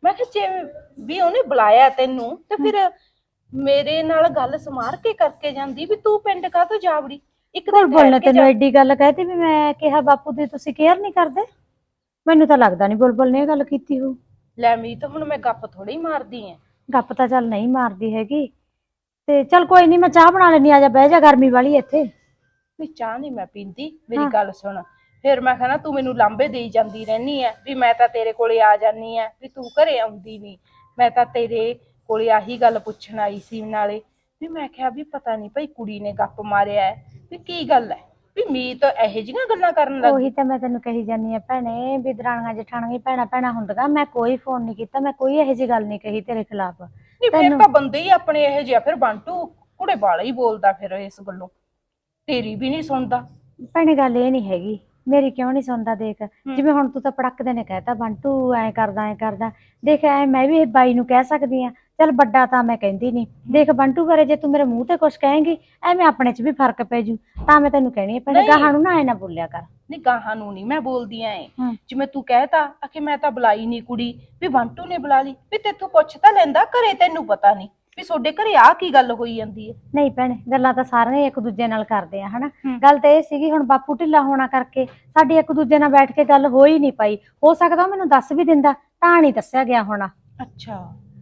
ਮੈਂ ਕਿਹਾ ਜੇ ਵੀ ਉਹਨੇ ਬੁਲਾਇਆ ਤੈਨੂੰ ਤੇ ਫਿਰ ਮੇਰੇ ਨਾਲ ਗੱਲ ਸਮਾਰ ਕੇ ਕਰਕੇ ਜਾਂਦੀ ਵੀ ਤੂੰ ਪਿੰਡ ਕਾਹਤੋਂ ਜਾਵੜੀ? ਇੱਕ ਦਿਨ ਬੁਲਬੁਲ ਨੇ ਠਹਿਰ ਕੇ ਤੈਨੂੰ ਜਾ- ਐਡੀ ਗੱਲ ਕਹਿਤੀ ਵੀ ਮੈਂ ਕਿਹਾ ਬਾਪੂ ਦੀ ਤੁਸੀਂ ਕੇਅਰ ਨਹੀਂ ਕਰਦੇ? ਮੈਨੂੰ ਤਾਂ ਲੱਗਦਾ ਨਹੀਂ ਬੁਲਬੁਲ ਨੇ ਇਹ ਗੱਲ ਕੀਤੀ ਹੋ ਲੈ ਮੀ ਤਾਂ ਹੁਣ ਮੈਂ ਗੱਪ ਥੋੜੀ ਮਾਰਦੀ ਐ ਗੱਪ ਤਾਂ ਚੱਲ ਨਹੀਂ ਮਾਰਦੀ ਹੈਗੀ। ਤੇ ਚੱਲ ਕੋਈ ਨਹੀਂ ਮੈਂ ਚਾਹ ਬਣਾ ਲੈਣੀ ਆ ਜਾ ਬਹਿ ਜਾ ਗਰਮੀ ਵਾਲੀ ਇੱਥੇ। ਵੀ ਚਾਹ ਨਹੀਂ ਮੈਂ ਪੀਂਦੀ ਮੇਰੀ ਹਾਂ। ਗੱਲ ਸੁਣ। ਫਿਰ ਮੈਂ ਕਹਣਾ ਤੂੰ ਮੈਨੂੰ ਲਾਂਬੇ ਦੇਈ ਜਾਂਦੀ ਰਹਿਨੀ ਐ ਵੀ ਮੈਂ ਤਾਂ ਤੇਰੇ ਕੋਲੇ ਆ ਜਾਨੀ ਐ ਵੀ ਤੂੰ ਘਰੇ ਆਉਂਦੀ ਨਹੀਂ ਮੈਂ ਤਾਂ ਤੇਰੇ ਕੋਲੇ ਆਹੀ ਗੱਲ ਪੁੱਛਣ ਆਈ ਸੀ ਨਾਲੇ। ਵੀ ਮੈਂ ਕਿਹਾ ਵੀ ਪਤਾ ਨਹੀਂ ਭਾਈ ਕੁੜੀ ਨੇ ਗੱਪ ਮਾਰਿਆ ਹੈ। ਵੀ ਕੀ ਗੱਲ ਹੈ ਵੀ ਮੀਤ ਇਹੋ ਜਿਹੀਆਂ ਗੱਲਾਂ ਕਰਨ ਲੱਗ ਉਹੀ ਤਾਂ ਮੈਂ ਤੈਨੂੰ ਕਹੀ ਜਾਨੀ ਆ ਭੈਣੇ ਵੀ ਦਰਾਣੀਆਂ ਜਠਾਣੀਆਂ ਭੈਣਾ ਭੈਣਾ ਹੁੰਦੀਆਂ। ਮੈਂ ਕੋਈ ਫੋਨ ਨਹੀਂ ਕੀਤਾ ਮੈਂ ਕੋਈ ਇਹੋ ਜਿਹੀ ਗੱਲ ਨਹੀਂ ਕਹੀ ਤੇਰੇ ਖਿਲਾਫ। ਨਹੀਂ ਫਿਰ ਤਾਂ ਬੰਦੇ ਹੀ ਆਪਣੇ ਇਹੋ ਜਿਹਾ ਫਿਰ ਬੰਟੂ ਕੁੜੇ ਵਾਲਾ ਹੀ ਬੋਲਦਾ ਫਿਰ ਇਸ ਗੱਲੋਂ। ਤੇਰੀ ਵੀ ਨਹੀਂ ਸੁਣਦਾ। ਭੈਣੇ ਗੱਲ ਇਹ ਨਹੀਂ ਹੈਗੀ। ਮੇਰੀ ਕਿਉਂ ਨਹੀਂ ਸੁਣਦਾ ਦੇਖ। ਜਿਵੇਂ ਹੁਣ ਤੂੰ ਤਾਂ ਪੜਕਦੇ ਨੇ ਕਹਿਤਾ ਬੰਟੂ ਐ ਕਰਦਾ ਐ ਕਰਦਾ। ਦੇਖ ਐ ਮੈਂ ਵੀ ਇਹ ਬਾਈ ਨੂੰ ਕਹਿ ਸਕਦੀ ਆ ਚੱਲ ਵੱਡਾ ਤਾਂ ਮੈਂ ਕਹਿੰਦੀ ਨਹੀਂ। ਦੇਖ ਬੰਟੂ ਬਾਰੇ ਜੇ ਤੂੰ ਮੇਰੇ ਮੂੰਹ ਤੇ ਕੁਝ ਕਹੇਂਗੀ ਐਵੇਂ ਆਪਣੇ 'ਚ ਵੀ ਫ਼ਰਕ ਪੈ ਜੂ। ਤਾਂ ਮੈਂ ਤੈਨੂੰ ਕਹਿਣੀ ਭੈਣੇ ਨਹੀਂ। ਗਾਹਾਂ ਨੂੰ ਨਾ ਐ ਨਾ ਬੋਲਿਆ ਕਰ। ਨਹੀਂ ਗਾਹਾਂ ਨੂੰ ਨਹੀਂ ਮੈਂ ਬੋਲਦੀ ਐ। ਹਮ। ਜਿਵੇਂ ਤੂੰ ਕਹਿਤਾ ਕਿ ਮੈਂ ਤਾਂ ਬੁਲਾਈ ਨਹੀਂ ਕੁੜੀ ਵੀ ਬੰਟੂ ਨੇ ਬੁਲਾ ਲਈ ਵੀ ਤੇਥੋਂ ਪੁੱਛ ਤਾਂ ਲੈਂਦਾ ਘਰੇ ਤੈਨੂੰ ਪਤਾ ਨਹੀਂ ਵੀ ਤੁਹਾਡੇ ਘਰੇ ਆ ਕੀ ਗੱਲ ਹੋਈ ਜਾਂਦੀ ਹੈ ਨਹੀਂ ਭੈਣੇ ਗੱਲਾਂ ਤਾਂ ਸਾਰੀਆਂ ਹੀ ਇੱਕ ਦੂਜੇ ਨਾਲ ਕਰਦੇ ਆ ਹਨਾ। ਗੱਲ ਤਾਂ ਇਹ ਸੀਗੀ ਹੁਣ ਬਾਪੂ ਢਿੱਲਾ ਹੋਣਾ ਕਰਕੇ ਸਾਡੀ ਇੱਕ ਦੂਜੇ ਨਾਲ ਬੈਠ ਕੇ ਗੱਲ ਹੋ ਹੀ ਨਹੀਂ ਪਾਈ। ਹੋ ਸਕਦਾ ਉਹ ਮੈਨੂੰ ਦੱਸ ਵੀ ਦਿੰਦਾ ਤਾਂ ਨਹੀਂ ਦੱਸਿਆ ਗਿਆ ਹੋਣਾ। ਅੱਛਾ।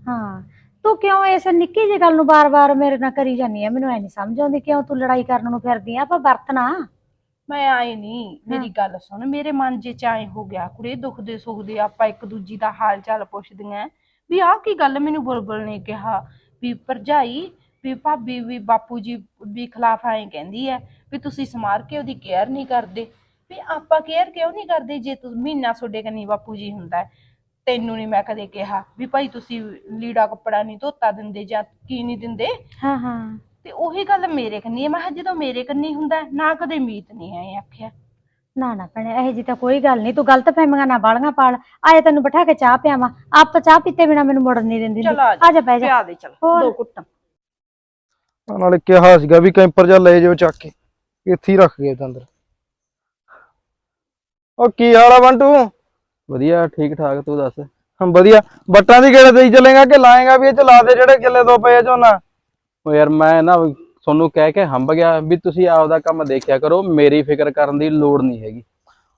ਹਾਂ। ਤੂੰ ਕਿਉਂ ਇਸ ਨਿੱਕੀ ਜਿਹੀ ਗੱਲ ਨੂੰ ਬਾਰ-ਬਾਰ ਮੇਰੇ ਨਾਲ ਕਰੀ ਜਾਂਦੀ ਆ? ਮੈਨੂੰ ਐ ਨਹੀਂ ਸਮਝ ਆਉਂਦੀ ਕਿਉਂ ਤੂੰ ਲੜਾਈ ਕਰਨ ਨੂੰ ਫਿਰਦੀ ਆ? ਆਪਾਂ ਵਰਤਣਾ। ਮੈਂ ਆਏ ਨਹੀਂ ਮੇਰੀ ਗੱਲ ਸੁਣ। ਮੇਰੇ ਮਨ 'ਚ ਆਏ ਹੋ ਗਿਆ ਕੁੜੇ ਦੁੱਖ ਦੇ ਸੁੱਖ ਦੇ ਆਪਾਂ ਇੱਕ ਦੂਜੀ ਦਾ ਹਾਲ ਚਾਲ ਪੁੱਛਦੀਆਂ ਵੀ ਆਹ ਕੀ ਗੱਲ ਮੈਨੂੰ ਬੁਲਬੁਲ ਨੇ ਕਿਹਾ? ਵੀ ਭਰਜਾਈ ਵੀ ਭਾਬੀ ਵੀ ਬਾਪੂ ਜੀ ਵੀ ਖਿਲਾਫ ਆਏ ਕਹਿੰਦੀ ਹੈ ਵੀ ਤੁਸੀਂ ਸਮਾਰ ਕੇ ਉਹਦੀ ਕੇਅਰ ਨਹੀਂ ਕਰਦੇ। ਵੀ ਆਪਾਂ ਕੇਅਰ ਕਿਉਂ ਨਹੀਂ ਕਰਦੇ ਜੇ ਤੂੰ ਮਹੀਨਾ ਤੁਹਾਡੇ ਕੰਨੀ ਬਾਪੂ ਜੀ ਹੁੰਦਾ ਹੈ। ਤੈਨੂੰ ਨਹੀਂ ਮੈਂ ਕਦੇ ਕਿਹਾ ਵੀ ਭਾਈ ਤੁਸੀਂ ਲੀੜਾ ਕੱਪੜਾ ਨਹੀਂ ਧੋਤਾ ਦਿੰਦੇ ਜਾਂ ਕੀ ਨਹੀਂ ਦਿੰਦੇ। ਹਾਂ ਹਾਂ। ਤੇ ਉਹੀ ਗੱਲ ਮੇਰੇ ਕੰਨੀ ਹੈ ਮੈਂ ਕਿਹਾ ਜਦੋਂ ਮੇਰੇ ਕੰਨੀ ਹੁੰਦਾ ਹੈ, ਨਾ ਕਦੇ ਮੀਤ ਨਹੀਂ ਆਏ ਆਖਿਆ। ਨਾ ਨਾ ਭੈਣੇ ਇਹ ਜੀ ਤਾਂ ਕੋਈ ਗੱਲ ਨਹੀਂ ਤੂੰ ਗਲਤ ਫਹਿਮੀਆਂ ਨਾ ਬਾਲੀਆਂ ਪਾਲ। ਆਏ ਤੈਨੂੰ ਬਿਠਾ ਕੇ ਚਾਹ ਪਿਆਵਾਂ। ਆਪ ਤਾਂ ਚਾਹ ਪੀਤੇ ਬਿਨਾ ਮੈਨੂੰ ਮੁੜਨ ਨਹੀਂ ਦਿੰਦੀ। ਚਲ ਆ ਆ ਜਾ ਬਹਿ ਜਾ। ਪਿਆ ਦੇ ਚਲ। ਹੋਰ? ਦੋ ਕੁੱਟਾਂ ਨਾਲੇ ਕਿਹਾ ਸੀਗਾ ਵੀ ਕੈਂਪਰ ਜਾ ਲੈ ਜਾਓ ਚੱਕ ਕੇ। ਇੱਥੇ ਹੀ ਰੱਖ ਗਏ ਤਾਂ ਅੰਦਰ। ਉਹ ਕੀ ਹਾਲ ਆ ਬੰਟੂ? ਵਧੀਆ ਠੀਕ ਠਾਕ ਤੂੰ ਦੱਸ? ਹਾਂ ਵਧੀਆ। ਬੱਟਾਂ ਦੀ ਗੇੜੇ ਦੇਈ ਚੱਲੇਗਾ ਕਿ ਲਾਏਗਾ ਵੀ ਇਹ ਚ? ਲਾ ਦੇ ਜਿਹੜੇ ਕਿੱਲੇ ਦੋ ਪਏ ਆ ਝੋਨਾ। ਉਹ ਯਾਰ ਮੈਂ ਨਾ ਤੁਹਾਨੂੰ ਕਹਿ ਕੇ ਹੰਬ ਗਿਆ ਵੀ ਤੁਸੀਂ ਆਪਦਾ ਕੰਮ ਦੇਖਿਆ ਕਰੋ ਮੇਰੀ ਫਿਕਰ ਕਰਨ ਦੀ ਲੋੜ ਨਹੀਂ ਹੈਗੀ।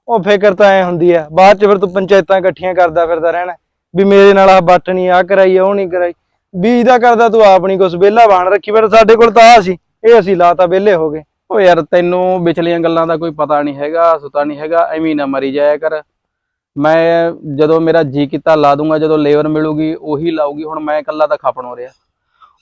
ਉਹ ਫਿਕਰ ਤਾਂ ਐ ਹੁੰਦੀ ਆ ਬਾਅਦ ਚ ਫਿਰ ਤੂੰ ਪੰਚਾਇਤਾਂ ਇਕੱਠੀਆਂ ਕਰਦਾ ਫਿਰਦਾ ਰਹਿਣਾ। ਵੀ ਮੇਰੇ ਨਾਲ ਆ ਬਟਣੀ ਆ ਕਰਾਈ ਉਹ ਨਹੀਂ ਕਰਾਈ। ਵੀ ਇਹਦਾ ਕਰਦਾ ਤੂੰ ਆਪ ਨਹੀਂ ਕੁਛ ਵਿਹਲਾ ਬਾਣ ਰੱਖੀ ਪਰ ਸਾਡੇ ਕੋਲ ਤਾਂ ਆ ਸੀ ਇਹ ਅਸੀਂ ਲਾਤਾ ਵਿਹਲੇ ਹੋ ਗਏ। ਓ ਯਾਰ ਤੈਨੂੰ ਵਿਚਲੀਆਂ ਗੱਲਾਂ ਦਾ ਕੋਈ ਪਤਾ ਨਹੀਂ ਹੈਗਾ ਸੁਤਾ ਨਹੀਂ ਹੈਗਾ ਐਵੇਂ ਨਾ ਮਰੀ ਜਾਇਆ ਕਰ। ਮੈਂ ਜਦੋਂ ਮੇਰਾ ਜੀ ਕੀਤਾ ਲਾ ਦੂੰਗਾ ਜਦੋਂ ਲੇਬਰ ਮਿਲੂਗੀ ਉਹੀ ਲਾਊਗੀ ਹੁਣ ਮੈਂ ਇਕੱਲਾ ਤਾਂ ਖਪਣ ਹੋ ਰਿਹਾ।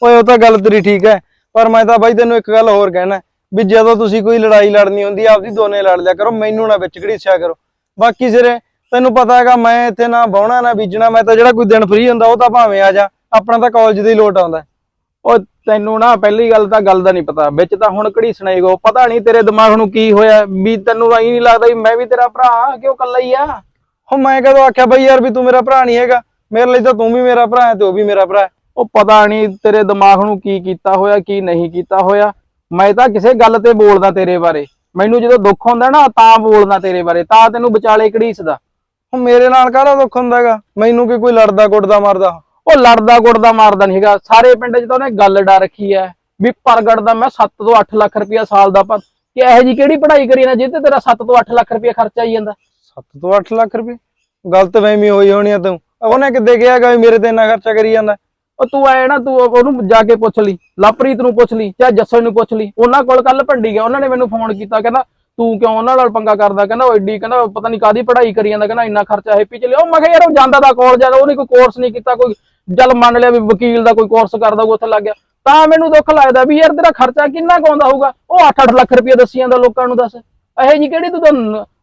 ਓਏ ਉਹ ਤਾਂ ਗੱਲ ਤੇਰੀ ਠੀਕ ਹੈ ਪਰ ਮੈਂ ਤਾਂ ਬਾਈ ਤੈਨੂੰ ਇੱਕ ਗੱਲ ਹੋਰ ਕਹਿਣਾ ਵੀ ਜਦੋਂ ਤੁਸੀਂ ਕੋਈ ਲੜਾਈ ਲੜਨੀ ਹੁੰਦੀ ਆਪਦੀ ਦੋਨੇ ਲੜ ਲਿਆ ਕਰੋ ਮੈਨੂੰ ਨਾ ਵਿੱਚ ਘੜੀਸਿਆ ਕਰੋ। ਬਾਕੀ ਸਿਰੇ ਤੈਨੂੰ ਪਤਾ ਹੈਗਾ ਮੈਂ ਇੱਥੇ ਨਾ ਬਾਉਣਾ ਨਾ ਬੀਜਣਾ ਮੈਂ ਤਾਂ ਜਿਹੜਾ ਕੋਈ ਦਿਨ ਫ੍ਰੀ ਹੁੰਦਾ ਉਹ ਤਾਂ ਭਾਵੇਂ ਆ ਜਾ ਆਪਣਾ ਤਾਂ ਕਾਲਜ ਦੇ ਹੀ ਲੋਟ ਆਉਂਦਾ। ਉਹ ਤੈਨੂੰ ਨਾ ਪਹਿਲੀ ਗੱਲ ਤਾਂ ਗੱਲ ਦਾ ਨਹੀਂ ਪਤਾ ਵਿੱਚ ਤਾਂ ਹੁਣ ਘੜੀ ਸੁਣਾਏਗੋ ਪਤਾ ਨਹੀਂ ਤੇਰੇ ਦਿਮਾਗ ਨੂੰ ਕੀ ਹੋਇਆ ਵੀ ਤੈਨੂੰ ਐਂ ਨਹੀਂ ਲੱਗਦਾ ਵੀ ਮੈਂ ਵੀ ਤੇਰਾ ਭਰਾ ਹਾਂ, ਕਿਉਂ ਕੱਲਾ ਹੀ ਆ। ਹੁਣ ਮੈਂ ਕਦੋਂ ਆਖਿਆ ਬਈ ਯਾਰ ਵੀ ਤੂੰ ਮੇਰਾ ਭਰਾ ਨਹੀਂ ਹੈਗਾ, ਮੇਰੇ ਲਈ ਤਾਂ ਤੂੰ ਵੀ ਮੇਰਾ ਭਰਾ ਹੈ ਤੇ ਉਹ ਵੀ ਮੇਰਾ ਭਰਾ ਹੈ। ਉਹ ਪਤਾ ਨਹੀਂ ਤੇਰੇ ਦਿਮਾਗ ਨੂੰ ਕੀ ਕੀਤਾ ਹੋਇਆ, ਕੀ ਨਹੀਂ ਕੀਤਾ ਹੋਇਆ। ਮੈਂ ਤਾਂ ਕਿਸੇ ਗੱਲ ਤੇ ਬੋਲਦਾ ਤੇਰੇ ਬਾਰੇ। ਮੈਨੂੰ ਜਦੋਂ ਦੁੱਖ ਹੁੰਦਾ ਨਾ, ਤਾਂ ਬੋਲਦਾ ਤੇਰੇ ਬਾਰੇ, ਤਾਂ ਤੈਨੂੰ ਵਿਚਾਲੇ ਘੜੀਸਦਾ ਹੁਣ ਮੇਰੇ ਨਾਲ ਕਾਹਦਾ ਦੁੱਖ ਹੁੰਦਾ ਹੈਗਾ ਮੈਨੂੰ ਕਿ ਕੋਈ ਲੜਦਾ ਕੁੱਟਦਾ ਮਾਰਦਾ? ਉਹ ਲੜਦਾ ਗੁੜਦਾ ਮਾਰਦਾ ਨਹੀਂ ਹੈਗਾ। ਸਾਰੇ ਪਿੰਡ 'ਚ ਤਾਂ ਉਹਨੇ ਗੱਲ ਡਾ ਰੱਖੀ ਐ ਵੀ ਪ੍ਰਗਟ ਦਾ ਮੈਂ 7 ਤੋਂ 8 ਲੱਖ ਰੁਪਇਆ ਸਾਲ ਦਾ ਪਰ ਕਿ ਇਹੋ ਜੀ ਕਿਹੜੀ ਪੜ੍ਹਾਈ ਕਰੀ ਨਾ ਜਿੱਤੇ ਤੇਰਾ 7 ਤੋਂ 8 ਲੱਖ ਰੁਪਇਆ ਖਰਚਾ ਆਈ ਜਾਂਦਾ? 7 ਤੋਂ 8 ਲੱਖ ਰੁਪਏ? ਗਲਤ ਹੋਈ ਹੋਣੀ ਆ ਤੂੰ। ਉਹਨੇ ਕਿੱਦੇ ਕਿਹਾ ਵੀ ਮੇਰੇ ਤੇ ਇੰਨਾ ਖਰਚਾ ਕਰੀ ਜਾਂਦਾ। ਉਹ ਤੂੰ ਐ ਨਾ, ਤੂੰ ਉਹਨੂੰ ਜਾ ਕੇ ਪੁੱਛ ਲਈ। ਲਵਪ੍ਰੀਤ ਨੂੰ ਪੁੱਛ ਲਈ ਚਾਹੇ ਜੱਸਨ ਨੂੰ ਪੁੱਛ ਲਈ। ਉਹਨਾਂ ਕੋਲ ਕੱਲ ਭੰਡੀ ਗਿਆ। ਉਹਨਾਂ ਨੇ ਮੈਨੂੰ ਫੋਨ ਕੀਤਾ। ਕਹਿੰਦਾ, ਤੂੰ ਕਿਉਂ ਉਹਨਾਂ ਨਾਲ ਪੰਗਾ ਕਰਦਾ? ਕਹਿੰਦਾ, ਉਹ ਐਡੀ ਕਹਿੰਦਾ ਪਤਾ ਨਹੀਂ ਕਾਦੀ ਪੜ੍ਹਾਈ ਕਰੀ ਜਾਂਦਾ। ਕਹਿੰਦਾ, ਇੰਨਾ ਖਰਚਾ ਹੈਪੀ ਚੱਲਿਆ ਉਹ ਮੈਂ ਕਿਹਾ, ਯਾਰ, ਉਹ ਜਾਂਦਾ ਦਾ ਕਾਲਜ ਆ ਉਹਨੇ ਕੋਈ ਕੋਰਸ ਨਹੀਂ ਕੀਤਾ। ਕੋਈ ਜਲ ਮੰਨ ਲਿਆ ਵੀ ਵਕੀਲ ਦਾ ਕੋਈ ਕੋਰਸ ਕਰਦਾ ਉਹ ਉੱਥੇ ਲੱਗ ਗਿਆ। ਤਾਂ ਮੈਨੂੰ ਦੁੱਖ ਲੱਗਦਾ ਵੀ ਯਾਰ ਤੇਰਾ ਖਰਚਾ ਕਿੰਨਾ ਕੁ ਆਉਂਦਾ ਹੋਊਗਾ? ਉਹ 8-8 ਲੱਖ ਰੁਪਏ ਦੱਸੀ ਜਾਂਦਾ ਲੋਕਾਂ ਨੂੰ ਦੱਸ। ਇਹੋ ਜੀ ਕਿਹੜੀ ਤੂੰ ਤਾਂ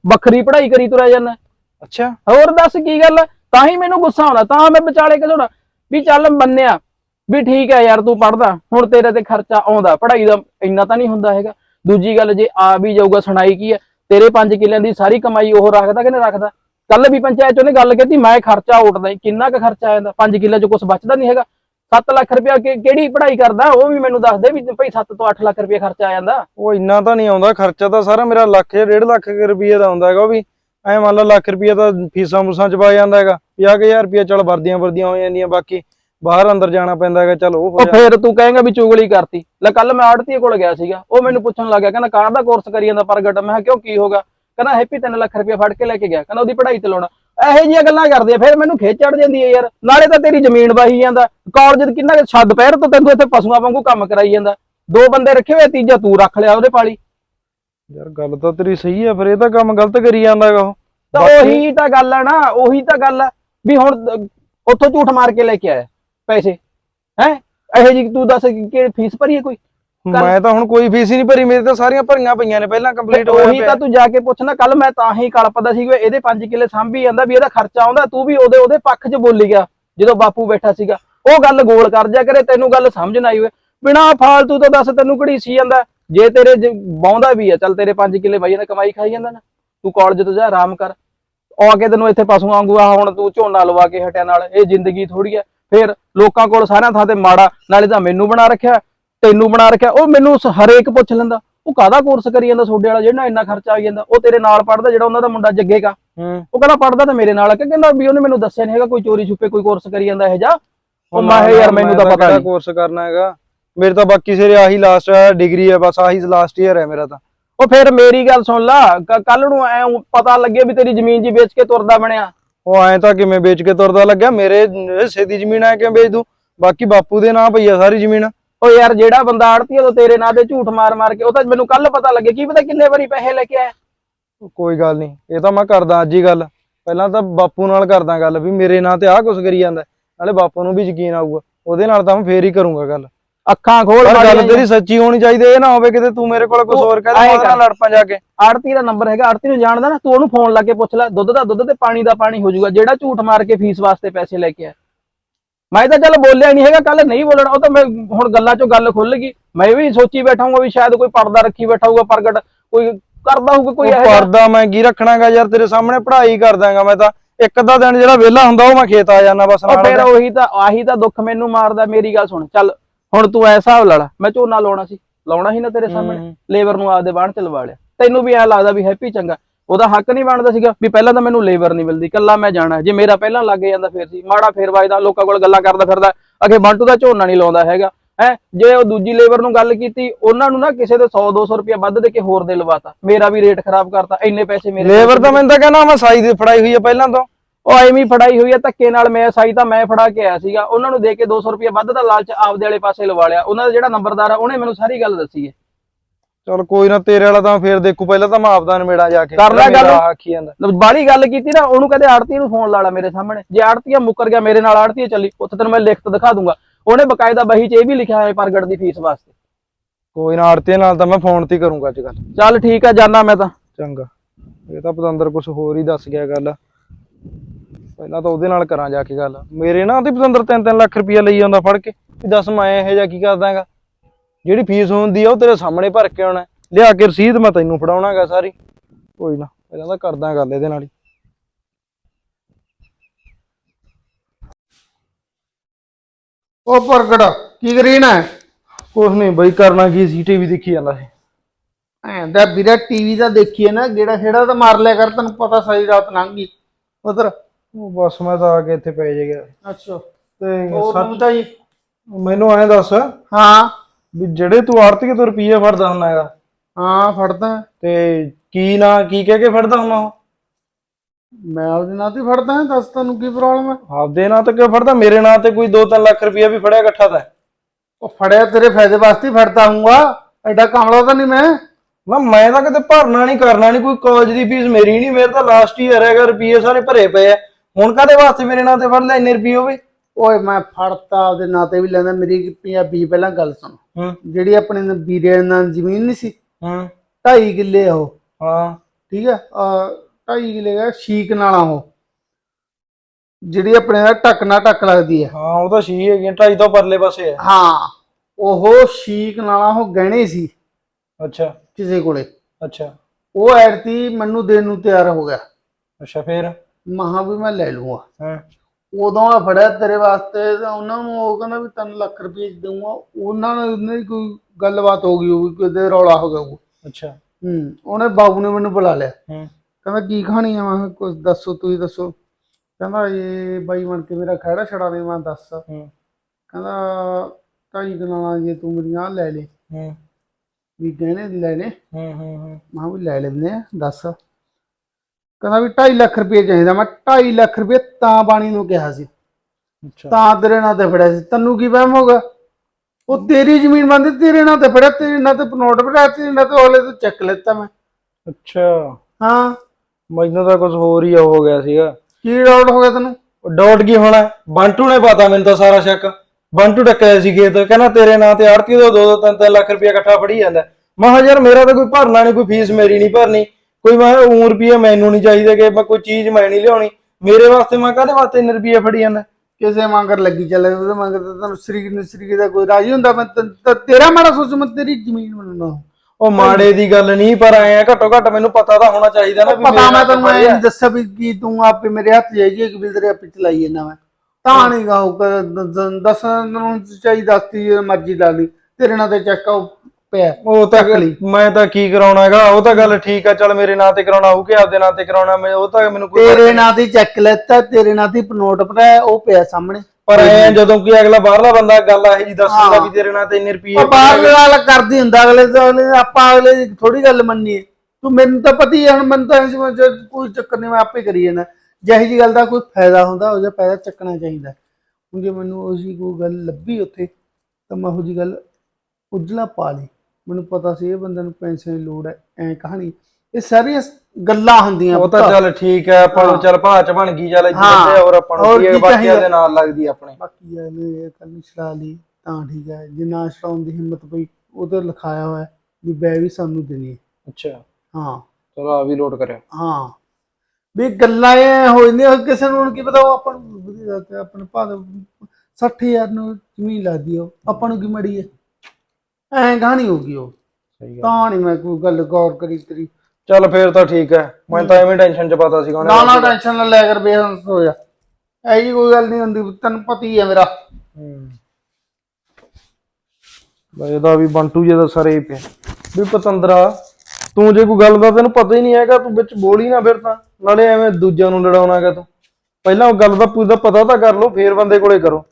ਵੱਖਰੀ ਪੜ੍ਹਾਈ ਕਰੀ ਤੁਰਿਆ ਜਾਂਦਾ। ਅੱਛਾ। ਹੋਰ ਦੱਸ ਕੀ ਗੱਲ? ਤਾਂ ਹੀ ਮੈਨੂੰ ਗੁੱਸਾ ਆਉਂਦਾ ਤਾਂ ਮੈਂ ਵਿਚਾਲੇ ਕਿਹੜਾ ਵੀ ਚੱਲ ਮੰਨਿਆ ਵੀ ਠੀਕ ਹੈ ਯਾਰ ਤੂੰ ਪੜਦਾ ਹੁਣ ਤੇਰੇ ਤੇ ਖਰਚਾ ਆਉਂਦਾ ਪੜ੍ਹਾਈ ਦਾ ਇੰਨਾ ਤਾਂ ਨਹੀਂ ਹੁੰਦਾ ਹੈਗਾ। ਦੂਜੀ ਗੱਲ ਜੇ ਆ ਵੀ ਜਾਊਗਾ ਸੁਣਾਈ ਕੀ ਹੈ? ਤੇਰੇ 5 ਕਿੱਲਿਆਂ ਦੀ ਸਾਰੀ ਕਮਾਈ ਉਹ ਰੱਖਦਾ ਕਿ ਨਹੀਂ ਰੱਖਦਾ? ਕੱਲ ਵੀ ਪੰਚਾਇਤ ਉਹਨੇ ਗੱਲ ਕੀਤੀ ਮੈਂ ਖਰਚਾ ਉੱਟਦਾ। ਕਿੰਨਾ ਕੁ ਖਰਚਾ ਆ ਜਾਂਦਾ 5 ਕਿੱਲਿਆਂ ਚ ਕੁਝ ਬਚਦਾ ਨਹੀਂ ਹੈਗਾ। 7 ਲੱਖ ਰੁਪਇਆ ਕਿ- ਕਿਹੜੀ ਪੜ੍ਹਾਈ ਕਰਦਾ? ਉਹ ਵੀ ਮੈਨੂੰ ਦੱਸ ਦੇ ਵੀ ਭਾਈ 7 ਤੋਂ 8 ਲੱਖ ਰੁਪਇਆ ਖਰਚਾ ਆ ਜਾਂਦਾ। ਉਹ ਇੰਨਾ ਤਾਂ ਨਹੀਂ ਆਉਂਦਾ ਖਰਚਾ ਤਾਂ ਸਾਰਾ ਮੇਰਾ ਲੱਖ ਜਾਂ ਡੇਢ ਲੱਖ ਰੁਪਏ ਦਾ ਆਉਂਦਾ ਹੈਗਾ ਉਹ ਵੀ। ਐ ਮੰਨ ਲਾ ਲੱਖ ਰੁਪਏ ਤਾਂ ਫੀਸਾਂ ਫੂਸਾਂ ਚ ਪਾ ਜਾਂਦਾ ਹੈਗਾ 50000 ਰੁਪਏ ਚੱਲ ਵਰਦੀਆਂ ਵਰਦੀਆਂ ਹੋ ਜਾਂਦੀਆਂ ਬਾਕੀ ਬਾਹਰ ਅੰਦਰ ਜਾਣਾ ਪੈਂਦਾ ਹੈਗਾ ਚੱਲ ਉਹ ਹੋ ਉਹ ਜਾਂਦਾ। ਫੇਰ ਤੂੰ ਕਹੇਂਗਾ ਵੀ ਚੁਗਲੀ ਕਰਤੀ। ਲੈ ਕੱਲ ਮੈਂ ਆੜਤੀਏ ਕੋਲ ਗਿਆ ਸੀਗਾ ਉਹ ਮੈਨੂੰ ਪੁੱਛਣ ਲੱਗਾ ਕਹਿੰਦਾ ਕਾਰ ਦਾ ਕੋਰਸ ਕਰੀ ਜਾਂਦਾ ਪ੍ਰਗਟ? ਮੈਂ ਕਿਹਾ ਕਿਉਂ ਕੀ ਹੋਗਾ ਕਹਿੰਦਾ ਹੈਪੀ 3 ਲੱਖ ਰੁਪਏ ਫੜ ਕੇ ਲੈ ਕੇ ਗਿਆ ਕਹਿੰਦਾ ਉਹਦੀ ਪੜ੍ਹਾਈ ਤੇ ਲਾਉਣਾ। ਇਹੋ ਜਿਹੀਆਂ ਗੱਲਾਂ ਕਰਦੇ ਆ ਫਿਰ ਮੈਨੂੰ ਖੇਚ ਚੜ ਜਾਂਦੀ ਹੈ ਯਾਰ। ਨਾਲੇ ਤਾਂ ਤੇਰੀ ਜ਼ਮੀਨ ਵਾਹੀ ਜਾਂਦਾ। ਕਾਲਜ ਦੇ ਕਿੰਨਾ ਛੱਡ ਪੈਰ ਤੋਂ ਤੈਨੂੰ ਇੱਥੇ ਪਸ਼ੂਆਂ ਵਾਂਗੂ ਕੰਮ ਕਰਾਈ ਜਾਂਦਾ। ਦੋ ਬੰਦੇ ਰੱਖੇ ਹੋਏ ਤੀਜਾ ਤੂੰ ਰੱਖ ਲਿਆ ਉਹਦੇ ਪਾਲੀ। ਯਾਰ ਗੱਲ ਤਾਂ ਤੇਰੀ ਸਹੀ ਹੈ ਫਿਰ ਇਹ ਤਾਂ ਕੰਮ ਗਲਤ ਕਰੀ ਜਾਂਦਾ ਉਹ। ਤਾਂ ਉਹੀ ਤਾਂ ਗੱਲ ਹੈ ਨਾ ਉਹੀ ਤਾਂ ਗੱਲ ਹੈ ਵੀ ਹੁਣ ਉੱਥੋਂ ਝੂਠ ਮਾਰ ਕੇ ਲੈ ਕੇ ਆਇਆ ਪੈਸੇ। ਹੈ? ਇਹੋ ਜੀ ਤੂੰ ਦੱਸ ਕਿ ਫੀਸ ਭਰੀ ਹੈ ਕੋਈ? ਮੈਂ ਤਾਂ ਹੁਣ ਕੋਈ ਫੀਸ ਹੀ ਨਹੀਂ ਭਰੀ ਮੇਰੇ ਤਾਂ ਸਾਰੀਆਂ ਭਰੀਆਂ ਪਈਆਂ ਨੇ ਪਹਿਲਾਂ ਕੰਪਲੀਟ ਉਹੀ ਹੋਇਆ ਤਾਂ ਤੂੰ ਜਾ ਕੇ ਪੁੱਛਣਾ ਕੱਲ ਮੈਂ ਤਾਂ ਹੀ ਕਲਪਦਾ ਸੀ ਵੀ ਇਹਦੇ 5 ਕਿੱਲੇ ਸਾਂਭੀ ਜਾਂਦਾ ਵੀ ਇਹਦਾ ਖਰਚਾ ਆਉਂਦਾ ਤੂੰ ਵੀ ਉਹਦੇ ਉਹਦੇ ਪੱਖ 'ਚ ਬੋਲੀ ਗਿਆ ਜਦੋਂ ਬਾਪੂ ਬੈਠਾ ਸੀਗਾ। ਉਹ ਗੱਲ ਗੋਲ ਕਰ ਜਾ ਕਰੇ ਤੈਨੂੰ ਗੱਲ ਸਮਝ ਨਾ ਆਈ ਹੋਵੇ। ਬਿਨਾ ਫਾਲਤੂ ਤੋਂ ਦੱਸ ਤੈਨੂੰ ਘੜੀਸੀ ਜਾਂਦਾ। ਜੇ ਤੇਰੇ ਬਾਉਂਦਾ ਵੀ ਆ ਚੱਲ ਤੇਰੇ 5 ਕਿੱਲੇ ਬਾਈ ਨੇ ਕਮਾਈ ਖਾਈ ਜਾਂਦਾ ਨਾ। ਤੂੰ ਕਾਲਜ ਤੋਂ ਜਾ ਆਰਾਮ ਕਰ। ਆ ਕੇ ਤੈਨੂੰ ਇੱਥੇ ਪਸ਼ੂਆਂ ਵਾਂਗੂ ਆ ਹੁਣ ਤੂੰ ਝੋਨਾ ਲਵਾ ਕੇ ਹਟਿਆ ਨਾਲ ਇਹ ਜ਼ਿੰਦਗੀ ਥੋੜੀ ਆ। ਫਿਰ ਲੋਕਾਂ ਕੋਲ ਸਾਰਿਆਂ ਥਾਂ ਤੇ ਮਾੜਾ ਨਾਲੇ ਤਾਂ ਮੈਨੂੰ ਬਣਾ ਰੱਖਿਆ। ਤੈਨੂੰ ਬਣਾ ਰੱਖਿਆ ਉਹ ਮੈਨੂੰ ਹਰੇਕ ਪੁੱਛ ਲੈਂਦਾ ਉਹ ਕਾਹਦਾ ਕੋਰਸ ਕਰੀ ਜਾਂਦਾ ਤੁਹਾਡੇ ਵਾਲਾ ਜਿਹੜਾ ਇੰਨਾ ਖਰਚਾ ਆ ਜਾਂਦਾ ਉਹ ਤੇਰੇ ਨਾਲ ਪੜਦਾ ਜਿਹੜਾ ਉਹਨਾਂ ਦਾ ਮੁੰਡਾ ਜੱਗੇਗਾ। ਉਹ ਕਹਿੰਦਾ ਪੜਦਾ ਤਾਂ ਮੇਰੇ ਨਾਲ ਆ ਕਿ ਕਹਿੰਦਾ ਵੀ ਉਹਨੇ ਮੈਨੂੰ ਦੱਸਿਆ ਨਹੀਂ ਹੈਗਾ ਕੋਈ ਚੋਰੀ ਛੁਪੇ ਕੋਈ ਕੋਰਸ ਕਰੀ ਜਾਂਦਾ ਇਹ ਜਾ ਉਹ ਮੈਂ ਯਾਰ ਮੈਨੂੰ ਤਾਂ ਪਤਾ ਨਹੀਂ। ਕੋਰਸ ਕਰਨਾ ਹੈਗਾ? ਮੇਰੇ ਤਾਂ ਬਾਕੀ ਸਿਰੇ ਆਹੀ ਲਾਸਟ ਡਿਗਰੀ ਹੈ ਬਸ ਆਹੀ ਲਾਸਟ ਈਅਰ ਹੈ ਮੇਰਾ ਤਾਂ। ਉਹ ਫਿਰ ਮੇਰੀ ਗੱਲ ਸੁਣ ਲਾ ਕੱਲ ਨੂੰ ਐ ਪਤਾ ਲੱਗੇ ਵੀ ਤੇਰੀ ਜ਼ਮੀਨ ਜੀ ਵੇਚ ਕੇ ਤੁਰਦਾ ਬਣਿਆ। ਉਹ ਐਂ ਤਾਂ ਕਿਵੇਂ ਵੇਚ ਕੇ ਤੁਰਦਾ ਲੱਗਿਆ? ਮੇਰੇ ਹਿੱਸੇ ਦੀ ਜ਼ਮੀਨ ਐ ਕਿਵੇਂ ਵੇਚ ਦੂੰ? ਬਾਕੀ ਬਾਪੂ ਦੇ ਨਾਂ ਪਈ ਆ ਸਾਰੀ ਜ਼ਮੀਨ। ਉਹ ਯਾਰ ਜਿਹੜਾ ਬੰਦਾ ਆੜਤੀ ਉਹ ਤੇਰੇ ਨਾਂ ਤੇ ਝੂਠ ਮਾਰ ਮਾਰ ਕੇ ਉਹ ਤਾਂ ਮੈਨੂੰ ਕੱਲ ਪਤਾ ਲੱਗੇ ਕੀ ਪਤਾ ਕਿੰਨੇ ਵਾਰੀ ਪੈਸੇ ਲੈ ਕੇ ਆਇਆ। ਕੋਈ ਗੱਲ ਨਹੀਂ ਇਹ ਤਾਂ ਮੈਂ ਕਰਦਾ ਅੱਜ ਹੀ ਗੱਲ। ਪਹਿਲਾਂ ਤਾਂ ਬਾਪੂ ਨਾਲ ਕਰਦਾ ਗੱਲ ਵੀ ਮੇਰੇ ਨਾਂ ਤੇ ਆਹ ਕੁਛ ਕਰੀ ਜਾਂਦਾ ਨਾਲੇ ਬਾਪੂ ਨੂੰ ਵੀ ਯਕੀਨ ਆਊਗਾ ਉਹਦੇ ਨਾਲ ਤਾਂ ਮੈਂ ਫੇਰ ਹੀ ਕਰੂੰਗਾ ਗੱਲ। ਅੱਖਾਂ ਖੋਲ ਗੱਲ ਤੇਰੀ ਸੱਚੀ ਹੋਣੀ ਚਾਹੀਦੀ ਇਹ ਨਾ ਹੋਵੇ ਕਿਤੇ ਤੂੰ ਮੇਰੇ ਕੋਲ ਕੁਝ ਹੋਰ ਕਹਿ ਦੇ ਉਹਦੇ ਨਾਲ। ਲੜ ਪਾ ਜਾ ਕੇ। ਆੜਤੀ ਦਾ ਨੰਬਰ ਹੈਗਾ ਆੜਤੀ ਨੂੰ ਜਾਣਦਾ ਨਾ ਤੂੰ ਉਹਨੂੰ ਫੋਨ ਲਾ ਕੇ ਪੁੱਛ ਲੈ ਦੁੱਧ ਦਾ ਦੁੱਧ ਤੇ ਪਾਣੀ ਦਾ ਪਾਣੀ ਹੋ ਜਾਊਗਾ ਜਿਹੜਾ ਝੂਠ ਮਾਰ ਕੇ ਫੀਸ ਵਾਸਤੇ ਪੈਸੇ ਲੈ ਕੇ ਆਇਆ। ਮੈਂ ਤਾਂ ਚੱਲ ਬੋਲਿਆ ਨਹੀਂ ਹੈਗਾ ਕੱਲ ਨਹੀਂ ਬੋਲਣਾ ਉਹ ਤਾਂ ਮੈਂ ਹੁਣ ਗੱਲਾਂ ਚੋਂ ਗੱਲ ਖੁੱਲ ਗਈ। ਮੈਂ ਵੀ ਸੋਚੀ ਬੈਠਾ ਹੂੰਗਾ ਵੀ ਸ਼ਾਇਦ ਕੋਈ ਪਰਦਾ ਰੱਖੀ ਬੈਠਾ ਹੋਊਗਾ ਪ੍ਰਗਟ ਕੋਈ ਕਰਦਾ ਹੋਊਗਾ ਕੋਈ ਉਹ। ਪਰਦਾ ਮੈਂ ਕੀ ਰੱਖਣਾਗਾ ਯਾਰ ਤੇਰੇ ਸਾਹਮਣੇ ਪੜ੍ਹਾਈ ਕਰਦਾਗਾ ਮੈਂ ਤਾਂ। ਇੱਕ ਅੱਧਾ ਦਿਨ ਜਿਹੜਾ ਵਿਹਲਾ ਹੁੰਦਾ ਉਹ ਮੈਂ ਖੇਤ ਆ ਜਾਣਾ ਬਸ ਉਹ ਨਾਲ ਫਿਰ ਉਹੀ ਤਾਂ ਆਹੀ ਤਾਂ ਦੁੱਖ ਮੈਨੂੰ ਮਾਰਦਾ ਮੇਰੀ ਗੱਲ ਸੁਣ ਚੱਲ ਹੁਣ ਤੂੰ ਐ ਹਿਸਾਬ ਲਾ ਮੈਂ ਝੋਨਾ ਲਾਉਣਾ ਸੀ ਲਾਉਣਾ ਸੀ ਨਾ ਤੇਰੇ ਸਾਹਮਣੇ ਹੂੰ। ਲੇਬਰ ਨੂੰ ਆਪਦੇ ਬਾਣ ਚ ਲਵਾ ਲਿਆ। ਤੈਨੂੰ ਵੀ ਐ ਲੱਗਦਾ ਵੀ ਹੈਪੀ ਚੰਗਾ। ਉਹਦਾ ਹੱਕ ਨਹੀਂ ਬਣਦਾ ਸੀਗਾ ਵੀ ਪਹਿਲਾਂ ਤਾਂ ਮੈਨੂੰ ਲੇਬਰ ਨਹੀਂ ਮਿਲਦੀ ਕੱਲਾ ਮੈਂ ਜਾਣਾ। ਜੇ ਮੇਰਾ ਪਹਿਲਾਂ ਲੱਗ ਜਾਂਦਾ ਫੇਰ ਸੀ। ਮਾੜਾ ਫੇਰ ਵੱਜਦਾ ਲੋਕਾਂ ਕੋਲ ਗੱਲਾਂ ਕਰਦਾ ਫਿਰਦਾ। ਅਗੇ ਬੰਟੂ ਦਾ ਝੋਨਾ ਨਹੀਂ ਲਾਉਂਦਾ ਹੈਗਾ। ਹੈ ਜੇ ਉਹ ਦੂਜੀ ਲੇਬਰ ਨੂੰ ਗੱਲ ਕੀਤੀ ਉਹਨਾਂ ਨੂੰ ਨਾ ਕਿਸੇ ਦੇ 100 200 ਰੁਪਏ ਵੱਧ ਦੇ ਕੇ ਹੋਰ ਦੇ ਲਵਾਤਾ। ਮੇਰਾ ਵੀ ਰੇਟ ਖਰਾਬ ਕਰਤਾ ਇੰਨੇ ਪੈਸੇ ਮੇਰੇ ਲੇਬਰ ਤਾਂ ਮੈਨੂੰ ਤਾਂ ਕਹਿੰਦਾ ਮੈਂ ਸਾਈ ਦੀ ਫੜਾਈ ਹੋਈ ਆ ਪਹਿਲਾਂ ਤੋਂ। ਉਹ ਐਵੇਂ ਹੀ ਫੜਾਈ ਹੋਈ ਹੈ ਧੱਕੇ ਨਾਲ ਮੈਂ ਸਾਈ ਤਾਂ ਮੈਂ ਫੜਾ ਕੇ ਆਇਆ ਸੀਗਾ। ਉਹਨਾਂ ਨੂੰ ਦੇ ਕੇ 200 ਰੁਪਏ ਵੱਧ ਦਾ ਲਾਲਚ ਆਪਦੇ ਵਾਲੇ ਪਾਸੇ ਲਵਾ ਲਿਆ। ਉਹਨਾਂ ਦਾ ਜਿਹੜਾ ਨੰਬਰਦਾਰ ਆ ਉਹਨੇ ਮੈਨੂੰ ਸਾਰੀ ਗੱਲ ਦੱਸੀ ਹੈ। ਚਲ ਕੋਈ ਨਾ ਤੇਰੇ ਵਾਲਾ ਤਾਂ ਫੇਰ ਦੇਖੂ ਪਹਿਲਾਂ ਤਾਂ ਮੈਂ ਆਪਦਾ ਜਾ ਕੇ ਕਰ ਲੈ ਗੱਲ। ਆਖੀ ਜਾਂਦਾ। ਬਾਲੀ ਗੱਲ ਕੀਤੀ ਨਾ ਉਹਨੂੰ ਕਹਦੇ ਆੜਤੀ ਨੂੰ ਫੋਨ ਲਾ ਲਾ ਮੇਰੇ ਸਾਹਮਣੇ। ਜੇ ਆੜਤੀਆ ਮੁੱਕਰ ਗਿਆ ਮੇਰੇ ਨਾਲ ਆੜਤੀਆ ਚੱਲੀ ਉੱਥੇ ਤੈਨੂੰ ਮੈਂ ਲਿਖਤ ਦਿਖਾ ਦੂੰਗਾ। ਉਹਨੇ ਬਕਾਇਦਾ ਬਹੀ 'ਚ ਇਹ ਵੀ ਲਿਖਿਆ ਹੋਇਆ ਪ੍ਰਗਟ ਦੀ ਫੀਸ ਵਾਸਤੇ। ਕੋਈ ਨਾ ਆੜਤੀ ਨਾਲ ਤਾਂ ਮੈਂ ਫੋਨ ਤੇ ਕਰੂੰਗਾ ਅੱਜ ਕੱਲ ਚੱਲ ਠੀਕ ਆ ਜਾਨਾ ਮੈਂ ਤਾਂ। ਚੰਗਾ। ਇਹ ਤਾਂ ਪਤੰਦਰ ਕੁਝ ਹੋਰ ਹੀ ਦੱਸ ਗਿਆ ਗੱਲ। ਪਹਿਲਾਂ ਤਾਂ ਉਹਦੇ ਨਾਲ ਕਰਾਂ ਜਾ ਕੇ ਗੱਲ। ਮੇਰੇ ਨਾਲ ਤੇ ਪਤੰਦਰ 3-3 ਲੱਖ ਰੁਪਇਆ ਲਈ ਜਾਂਦਾ ਫੜ ਕੇ। ਵੀ ਦੱਸ ਮੈਂ ਇਹੋ ਜਿਹਾ ਕੀ ਕਰਦਾਗਾ? ਜਿਹੜੀ ਫੀਸ ਹੁੰਦੀ ਆ ਉਹ ਤੇਰੇ ਸਾਹਮਣੇ ਭਰ ਕੇ ਆਉਣਾ। ਲਿਆ ਕੇ ਰਸੀਦ ਮੈਂ ਤੈਨੂੰ ਫੜਾਉਣਾਗਾ ਸਾਰੀ। ਕੋਈ ਨਾ ਪਹਿਲਾਂ ਤਾਂ ਕਰਦਾ ਗੱਲ ਇਹਦੇ ਨਾਲ ਹੀ। ਉਹ ਪ੍ਰਗਟ ਕੀ ਕਰੀ ਨਾ? ਕੁਛ ਨਹੀਂ ਬਈ ਕਰਨਾ ਕੀ ਸੀ? ਟੀਵੀ ਦੇਖੀ ਜਾਂਦਾ ਸੀ। ਐਂ ਦਾ ਵੀਰਾ ਟੀਵੀ ਦਾ ਦੇਖੀਏ ਨਾ ਗੇੜਾ ਖੇੜਾ ਤਾਂ ਮਾਰ ਲਿਆ ਕਰ ਤੈਨੂੰ ਪਤਾ ਸਾਰੀ ਰਾਤ ਲੰਘ ਗਈ। ਉਧਰ। ਉਹ ਬਸ ਮੈਂ ਤਾਂ ਆ ਕੇ ਇੱਥੇ ਪੈ ਜੇ ਗਿਆ। ਅੱਛਾ। ਤੇ ਹੋਰ ਸੱਚ ਮੈਨੂੰ ਐਂ ਦੱਸ। ਹਾਂ। ਵੀ ਜਿਹੜੇ ਤੂੰ ਆਰਤਿਕ ਤੋਂ ਰੁਪਈਏ ਫੜਦਾ ਹੁੰਦਾ ਹੈਗਾ। ਹਾਂ ਫੜਦਾ। ਤੇ ਕੀ ਨਾ ਕੀ ਕਹਿ ਕੇ ਫੜਦਾ ਹੁੰਦਾ ਉਹ? ਮੈਂ ਉਹਦੇ ਨਾਲ ਤੇ ਫੜਦਾ ਦੱਸ ਤੈਨੂੰ ਕੀ ਪ੍ਰੋਬਲਮ ਹੈ ਆਪਦੇ ਨਾਂ ਤੇ ਕਿਉਂ ਫੜਦਾ? ਮੇਰੇ ਨਾਂ ਤੇ ਕੋਈ 2-3 ਲੱਖ ਰੁਪਈਆ ਵੀ ਫੜਿਆ ਇਕੱਠਾ ਤਾਂ। ਉਹ ਫੜਿਆ ਤੇਰੇ ਫਾਇਦੇ ਵਾਸਤੇ ਹੀ ਫੜਦਾ ਹੂੰਗਾ। ਐਡਾ ਕਮਲਾ ਤਾਂ ਨਹੀਂ ਮੈਂ। ਨਾ ਮੈਂ ਤਾਂ ਕਿਤੇ ਭਰਨਾ ਨਹੀਂ ਕਰਨਾ ਨਹੀਂ ਕੋਈ ਕਾਲਜ ਦੀ ਫੀਸ ਮੇਰੀ ਨਹੀਂ। ਮੇਰੇ ਤਾਂ ਲਾਸਟ ਈਅਰ ਹੈਗਾ ਰੁਪਈਏ ਸਾਰੇ ਭਰੇ ਪਏ ਆ। ਹੁਣ ਕਾਦੇ ਵਾਸਤੇ ਮੇਰੇ ਨਾਂ ਤੇ ਫੜ ਲੈ ਇੰਨੇ ਰੁਪਈਏ ਹੋਵੇ ਓਏ ਮੈਂ ਫੜਤਾ ਉਹਦੇ ਨਾਂ ਤੇ ਵੀ ਲੈਂਦਾ। ਮੇਰੀ ਪੰਜਾਬੀ ਪਹਿਲਾਂ ਗੱਲ ਸੁਣ। ਹੂੰ। ਜਿਹੜੀ ਆਪਣੇ ਨ- ਵੀਰੇ ਨਾਲ ਜ਼ਮੀਨ ਨਹੀਂ ਸੀ। ਹੂੰ। 2.5 ਕਿੱਲੇ ਆ ਉਹ। ਹਾਂ। ਠੀਕ ਹੈ ਅ 2.5 ਕਿੱਲੇ ਦਾ ਸ਼ੀਕ ਨਾਲਾ ਉਹ। ਜਿਹੜੀ ਆਪਣੇ ਦਾ ਟੱਕ ਨਾਲ ਟੱਕ ਲੱਗਦੀ ਹੈ ਹਾਂ ਉਹ ਤਾਂ ਛੀ ਹੈਗੀ ਢਾਈ ਤੋਂ ਪਰਲੇ ਪਾਸੇ ਹੈ ਹਾਂ। ਉਹ ਸ਼ੀਕ ਨਾਲਾ ਉਹ ਗਹਿਣੇ ਸੀ। ਅੱਛਾ। ਕਿਸੇ ਕੋਲੇ। ਅੱਛਾ। ਉਹ ਐਰਤੀ ਮੈਨੂੰ ਦੇਣ ਨੂੰ ਤਿਆਰ ਹੋ ਗਿਆ। ਅੱਛਾ ਫੇਰ? ਮਹਾ ਵੀ ਮੈਂ ਲੈ ਲੂੰਗਾ ਹਾਂ। ਉਦੋਂ ਆ ਫੜਿਆ ਤੇਰੇ ਵਾਸਤੇ ਤਾਂ ਉਹਨਾਂ ਨੂੰ ਉਹ ਕਹਿੰਦਾ ਵੀ 3 ਲੱਖ ਰੁਪਏ ਦਊਂਗਾ। ਉਹਨਾਂ ਨਾਲ ਉਹਨਾਂ ਦੀ ਕੋਈ ਗੱਲਬਾਤ ਹੋ ਗਈ ਹੋਊਗੀ ਕਿਤੇ ਰੌਲਾ ਹੋ ਗਿਆ ਹੋਊ ਅੱਛਾ। ਹੂੰ ਉਹਨੇ ਬਾਬੂ ਨੇ ਮੈਨੂੰ ਬੁਲਾ ਲਿਆ। ਹੂੰ। ਕਹਿੰਦਾ ਕੀ ਖਾਣੀ ਆ? ਮੈਂ ਕੁਝ ਦੱਸੋ ਤੁਸੀਂ ਦੱਸੋ। ਕਹਿੰਦਾ ਇਹ ਬਾਈ ਬਣ ਕੇ ਮੇਰਾ ਖਹਿੜਾ ਛੜਾ ਦੇ ਮੈਂ ਦੱਸ। ਹੂੰ। ਕਹਿੰਦਾ ਢਾਈ ਕਨਾਲਾਂ ਜੇ ਤੂੰ ਮੇਰੀਆਂ ਆਹ ਲੈ ਲੈ। ਹੂੰ। ਵੀ ਗਹਿਣੇ ਲੈ ਲੈ। ਹੂੰ ਹੂੰ ਹੂੰ। ਮੈਂ ਵੀ ਲੈ ਲੈਂਦੇ ਆ ਦੱਸ। ਕਹਿੰਦਾ ਵੀ 2.5 ਲੱਖ ਰੁਪਏ ਚਾਹੀਦਾ। ਮੈਂ 2.5 ਲੱਖ ਰੁਪਏ ਤਾਂ ਬਾਣੀ ਨੂੰ ਕਿਹਾ ਸੀ। ਅੱਛਾ। ਤਾਂ ਤੇਰੇ ਨਾਂ ਤੇ ਫੜਿਆ ਸੀ। ਤੈਨੂੰ ਕੀ ਵਹਿਮ ਹੋਗਾ ਉਹ ਤੇਰੀ ਜ਼ਮੀਨ ਬੰਦੀ ਤੇਰੇ ਨਾਂ ਤੇ ਫੜਿਆ। ਤੇਰੇ ਨਾਂ ਤੇ ਨੋਟ ਫੜਿਆ ਤੇਰੇ ਨਾਂ ਤੇ ਉਹਲੇ ਤੋਂ ਚੱਕ ਲੈਤਾ ਮੈਂ। ਅੱਛਾ। ਹਾਂ। ਮੈਨੂੰ ਤਾਂ ਕੁਝ ਹੋਰ ਹੀ ਹੋ ਗਿਆ ਸੀਗਾ। ਕੀ ਡਾਊਟ ਹੋ ਗਿਆ ਤੈਨੂੰ? ਡਾਊਟ ਕੀ ਹੋਣਾ? ਬੰਟੂ ਨੇ ਪਤਾ ਮੈਨੂੰ ਤਾਂ ਸਾਰਾ ਸ਼ੱਕ। ਬੰਟੂ ਡੱਕਿਆ ਸੀ ਖੇਤ। ਕਹਿੰਦਾ ਤੇਰੇ ਨਾਂ ਤੇ ਆੜਤੀ ਦਾ 2-2 3-3 ਲੱਖ ਰੁਪਇਆ ਇਕੱਠਾ ਫੜੀ ਜਾਂਦਾ। ਮੈਂ ਕਿਹਾ ਯਾਰ ਮੇਰਾ ਤਾਂ ਕੋਈ ਭਰਨਾ ਨਹੀਂ ਕੋਈ ਫੀਸ ਮੇਰੀ ਨਹੀਂ ਭਰਨੀ। ਕੋਈ ਮੈਂ ਉਂ ਰੁਪਈਆ ਮੈਨੂੰ ਨਹੀਂ ਚਾਹੀਦੇ ਕਿ ਮੈਂ ਕੋਈ ਚੀਜ਼ ਮੈਂ ਨਹੀਂ ਲਿਆਉਣੀ। ਮੇਰੇ ਵਾਸਤੇ ਮੈਂ ਕਾਹਦੇ ਵਾਸਤੇ ਇੰਨੇ ਰੁਪਈਆ ਫੜੀ ਜਾਂਦਾ? ਕਿਸੇ ਮੰਗਰ ਲੱਗੀ ਚੱਲੇ ਉਹਦੇ ਮੰਗਰ ਤੇ ਤੈਨੂੰ ਸਰੀਰ ਨੂੰ ਸਰੀਰ ਦਾ ਕੋਈ ਰਾਜੀ ਹੁੰਦਾ। ਮੈਂ ਤੇ- ਤੇਰਾ ਮਾੜਾ ਸੋਚ ਮੈਂ ਤੇਰੀ ਜ਼ਮੀਨ ਬਣਾਉਣਾ ਉਹ ਮਾੜੇ ਦੀ ਗੱਲ ਨਹੀਂ ਪਰ ਆਏ ਆ ਘੱਟੋ ਘੱਟ ਮੈਨੂੰ ਪਤਾ ਤਾਂ ਹੋਣਾ ਚਾਹੀਦਾ ਨਾ ਵੀ ਪਤਾ ਮੇਰੇ ਮੈਂ ਨਾਲ ਤੈਨੂੰ ਇਹ। ਨਹੀਂ ਦੱਸਿਆ ਵੀ ਕੀ ਤੂੰ ਆਪੇ ਮੇਰੇ ਹੱਥ ਜਾਈਏ ਕਿ ਤੇਰੇ ਆਪੇ ਚਲਾਈ ਜਾਂਦਾ ਮੈਂ। ਤਾਂ ਨਹੀਂ ਗਾਉ ਦੱਸਣ ਨੂੰ ਚਾਹੀਦਾ ਦੱਸਤੀ ਮਰਜ਼ੀ ਲਾ ਲਈ। ਤੇਰੇ ਨਾਲ ਤੇ ਚੈੱਕ ਆਉ ਪਿਆ। ਉਹ ਤਾਂ। ਮੈਂ ਤਾਂ ਕੀ ਕਰਾਉਣਾ ਹੈਗਾ? ਉਹ ਤਾਂ ਗੱਲ ਠੀਕ ਆ ਚੱਲ ਮੇਰੇ ਨਾਂ ਤੇ ਕਰਾਉਣਾ ਹੋਊ ਕਿ ਆਪਦੇ ਨਾਂ ਤੇ ਕਰਾਉਣਾ? ਮੈਂ ਉਹ ਤਾਂ ਮੈਨੂੰ ਕੋਈ ਤੇਰੇ ਨਾਂ ਦੀ ਚੈੱਕ ਲੈਤਾ ਤੇਰੇ ਨਾਂ ਦੀ ਨੋਟ ਪੜਾਇਆ ਉਹ ਪਿਆ ਸਾਹਮਣੇ। ਪਰ ਐ ਜਦੋਂ ਕੋਈ ਅਗਲਾ ਬਾਹਰਲਾ ਬੰਦਾ ਗੱਲ ਇਹ ਜੀ ਦੱਸਦਾ। ਵੀ ਤੇਰੇ ਨਾਂ ਤੇ ਇੰਨੇ ਰੁਪਏ ਉਹ ਬਾਹਰ ਗੱਲ ਕਰਦੀ ਹੁੰਦਾ ਅਗਲੇ ਤੋਂ ਆਪਾਂ ਅਗਲੇ ਦੀ ਥੋੜੀ ਗੱਲ ਮੰਨੀਏ। ਤੂੰ ਮੈਨੂੰ ਤਾਂ ਪਤਾ ਹੀ ਹੁਣ ਮੈਨੂੰ ਤਾਂ ਕੋਈ ਚੱਕਰ ਨਹੀਂ ਮੈਂ ਆਪੇ ਕਰੀ ਜਾਂਦਾ। ਜਿਹੀ ਜੀ ਗੱਲ ਦਾ ਕੋਈ ਫਾਇਦਾ ਹੁੰਦਾ ਉਹਦਾ ਫਾਇਦਾ ਚੱਕਣਾ ਚਾਹੀਦਾ। ਹੁਣ ਜੇ ਮੈਨੂੰ ਉਹ ਜੀ ਕੋਈ ਗੱਲ ਲੱਭੀ ਉੱਥੇ ਤਾਂ ਮੈਂ ਉਹ ਜੀ ਗੱਲ ਉਜਲਾ ਪਾ ਲਈ। ਮੈਨੂੰ ਪਤਾ ਸੀ ਇਹ ਬੰਦੇ ਨੂੰ ਪੈਸੇ ਦੀ ਲੋੜ ਹੈ ਐ ਕਹਾਣੀ। ਇਹ ਸਾਰੀਆਂ ਗੱਲਾਂ ਹੁੰਦੀਆਂ ਉਹ ਤਾਂ ਪੁੱਤ। ਚੱਲ ਠੀਕ ਹੈ ਆਪਾਂ ਨੂੰ। ਚੱਲ ਭਾਅ ਚ ਬਣ ਗਈ ਚੱਲ ਇੱਥੇ ਹਾਂ। ਬੰਦੇ ਹੋਰ ਆਪਾਂ ਨੂੰ ਹੋਰ ਕੀ ਹੈ ਕੀ ਬਾਕੀਆਂ ਚਾਹੀਦਾ? ਦੇ ਨਾਲ ਲੱਗਦੀ ਆਪਣੇ। ਬਾਕੀ ਗੱਲ ਇਹ ਕੱਲ ਨੂੰ ਛੜਾ ਲਈ ਤਾਂ ਠੀਕ ਹੈ। ਜੇ ਨਾ ਛਡਾਉਣ ਦੀ ਹਿੰਮਤ ਪਈ ਉਹ ਤੇ ਲਿਖਾਇਆ ਹੋਇਆ ਵੀ ਬੈ ਵੀ ਸਾਨੂੰ ਦੇਣੀ ਹੈ। ਅੱਛਾ। ਹਾਂ। ਚਲੋ ਆ ਵੀ ਲੋਡ ਕਰਿਓ ਹਾਂ। ਵੀ ਗੱਲਾਂ ਇਹ ਹੋ ਜਾਂਦੀਆਂ ਕਿਸੇ ਨੂੰ ਹੁਣ ਕੀ ਪਤਾ ਉਹ ਆਪਾਂ ਨੂੰ ਵਧੀਆ ਤੇ ਆਪਣੇ ਭਾਵੇਂ 60000 ਨੂੰ ਜ਼ਮੀਨ ਲੱਗਦੀ ਉਹ। ਆਪਾਂ ਨੂੰ ਕੀ ਮੜੀ ਹੈ ਐਂ ਕਹਾਣੀ ਹੋ ਗਈ ਉਹ। ਸਹੀ ਤਾਂ ਨਹੀਂ ਮੈਂ ਕੋਈ ਗੱਲ ਗੌਰ ਕਰੀ ਤੇਰੀ। ਚੱਲ ਫੇਰ ਤਾਂ ਠੀਕ ਹੈ ਮੈਂ ਤਾਂ ਐਵੇਂ ਟੈਨਸ਼ਨ ਚ ਪਤਾ ਸੀਗਾ ਉਹਨੇ। ਨਾ ਨਾ ਟੈਨਸ਼ਨ ਨਾ ਲੈ ਕਰ ਬੇਹੰਸ ਹੋ ਜਾ ਐ ਜੀ ਕੋਈ ਗੱਲ ਨਹੀਂ ਹੁੰਦੀ ਤੈਨੂੰ ਪਤਾ ਹੀ ਹੈ ਮੇਰਾ। ਹੂੰ। ਬਈ ਇਹਦਾ ਵੀ ਬੰਟੂ ਜੇ ਦਾ ਸਾਰੇ ਹੀ ਪਿਆ। ਵੀ ਪਤੰਦਰਾ ਤੂੰ ਜੇ ਕੋਈ ਗੱਲ ਦਾ ਤੈਨੂੰ ਪਤਾ ਹੀ ਨਹੀਂ ਹੈਗਾ ਤੂੰ ਵਿੱਚ ਬੋਲ ਹੀ ਨਾ ਫਿਰ ਤਾਂ। ਨਾਲੇ ਐਵੇਂ ਦੂਜਿਆਂ ਨੂੰ ਲੜਾਉਣਾ ਹੈਗਾ ਤੂੰ। ਪਹਿਲਾਂ ਉਹ ਗੱਲ ਦਾ ਪੂਰਾ ਪਤਾ ਤਾਂ ਕਰ ਲਓ ਫੇਰ ਬੰਦੇ ਕੋਲੇ ਕਰੋ।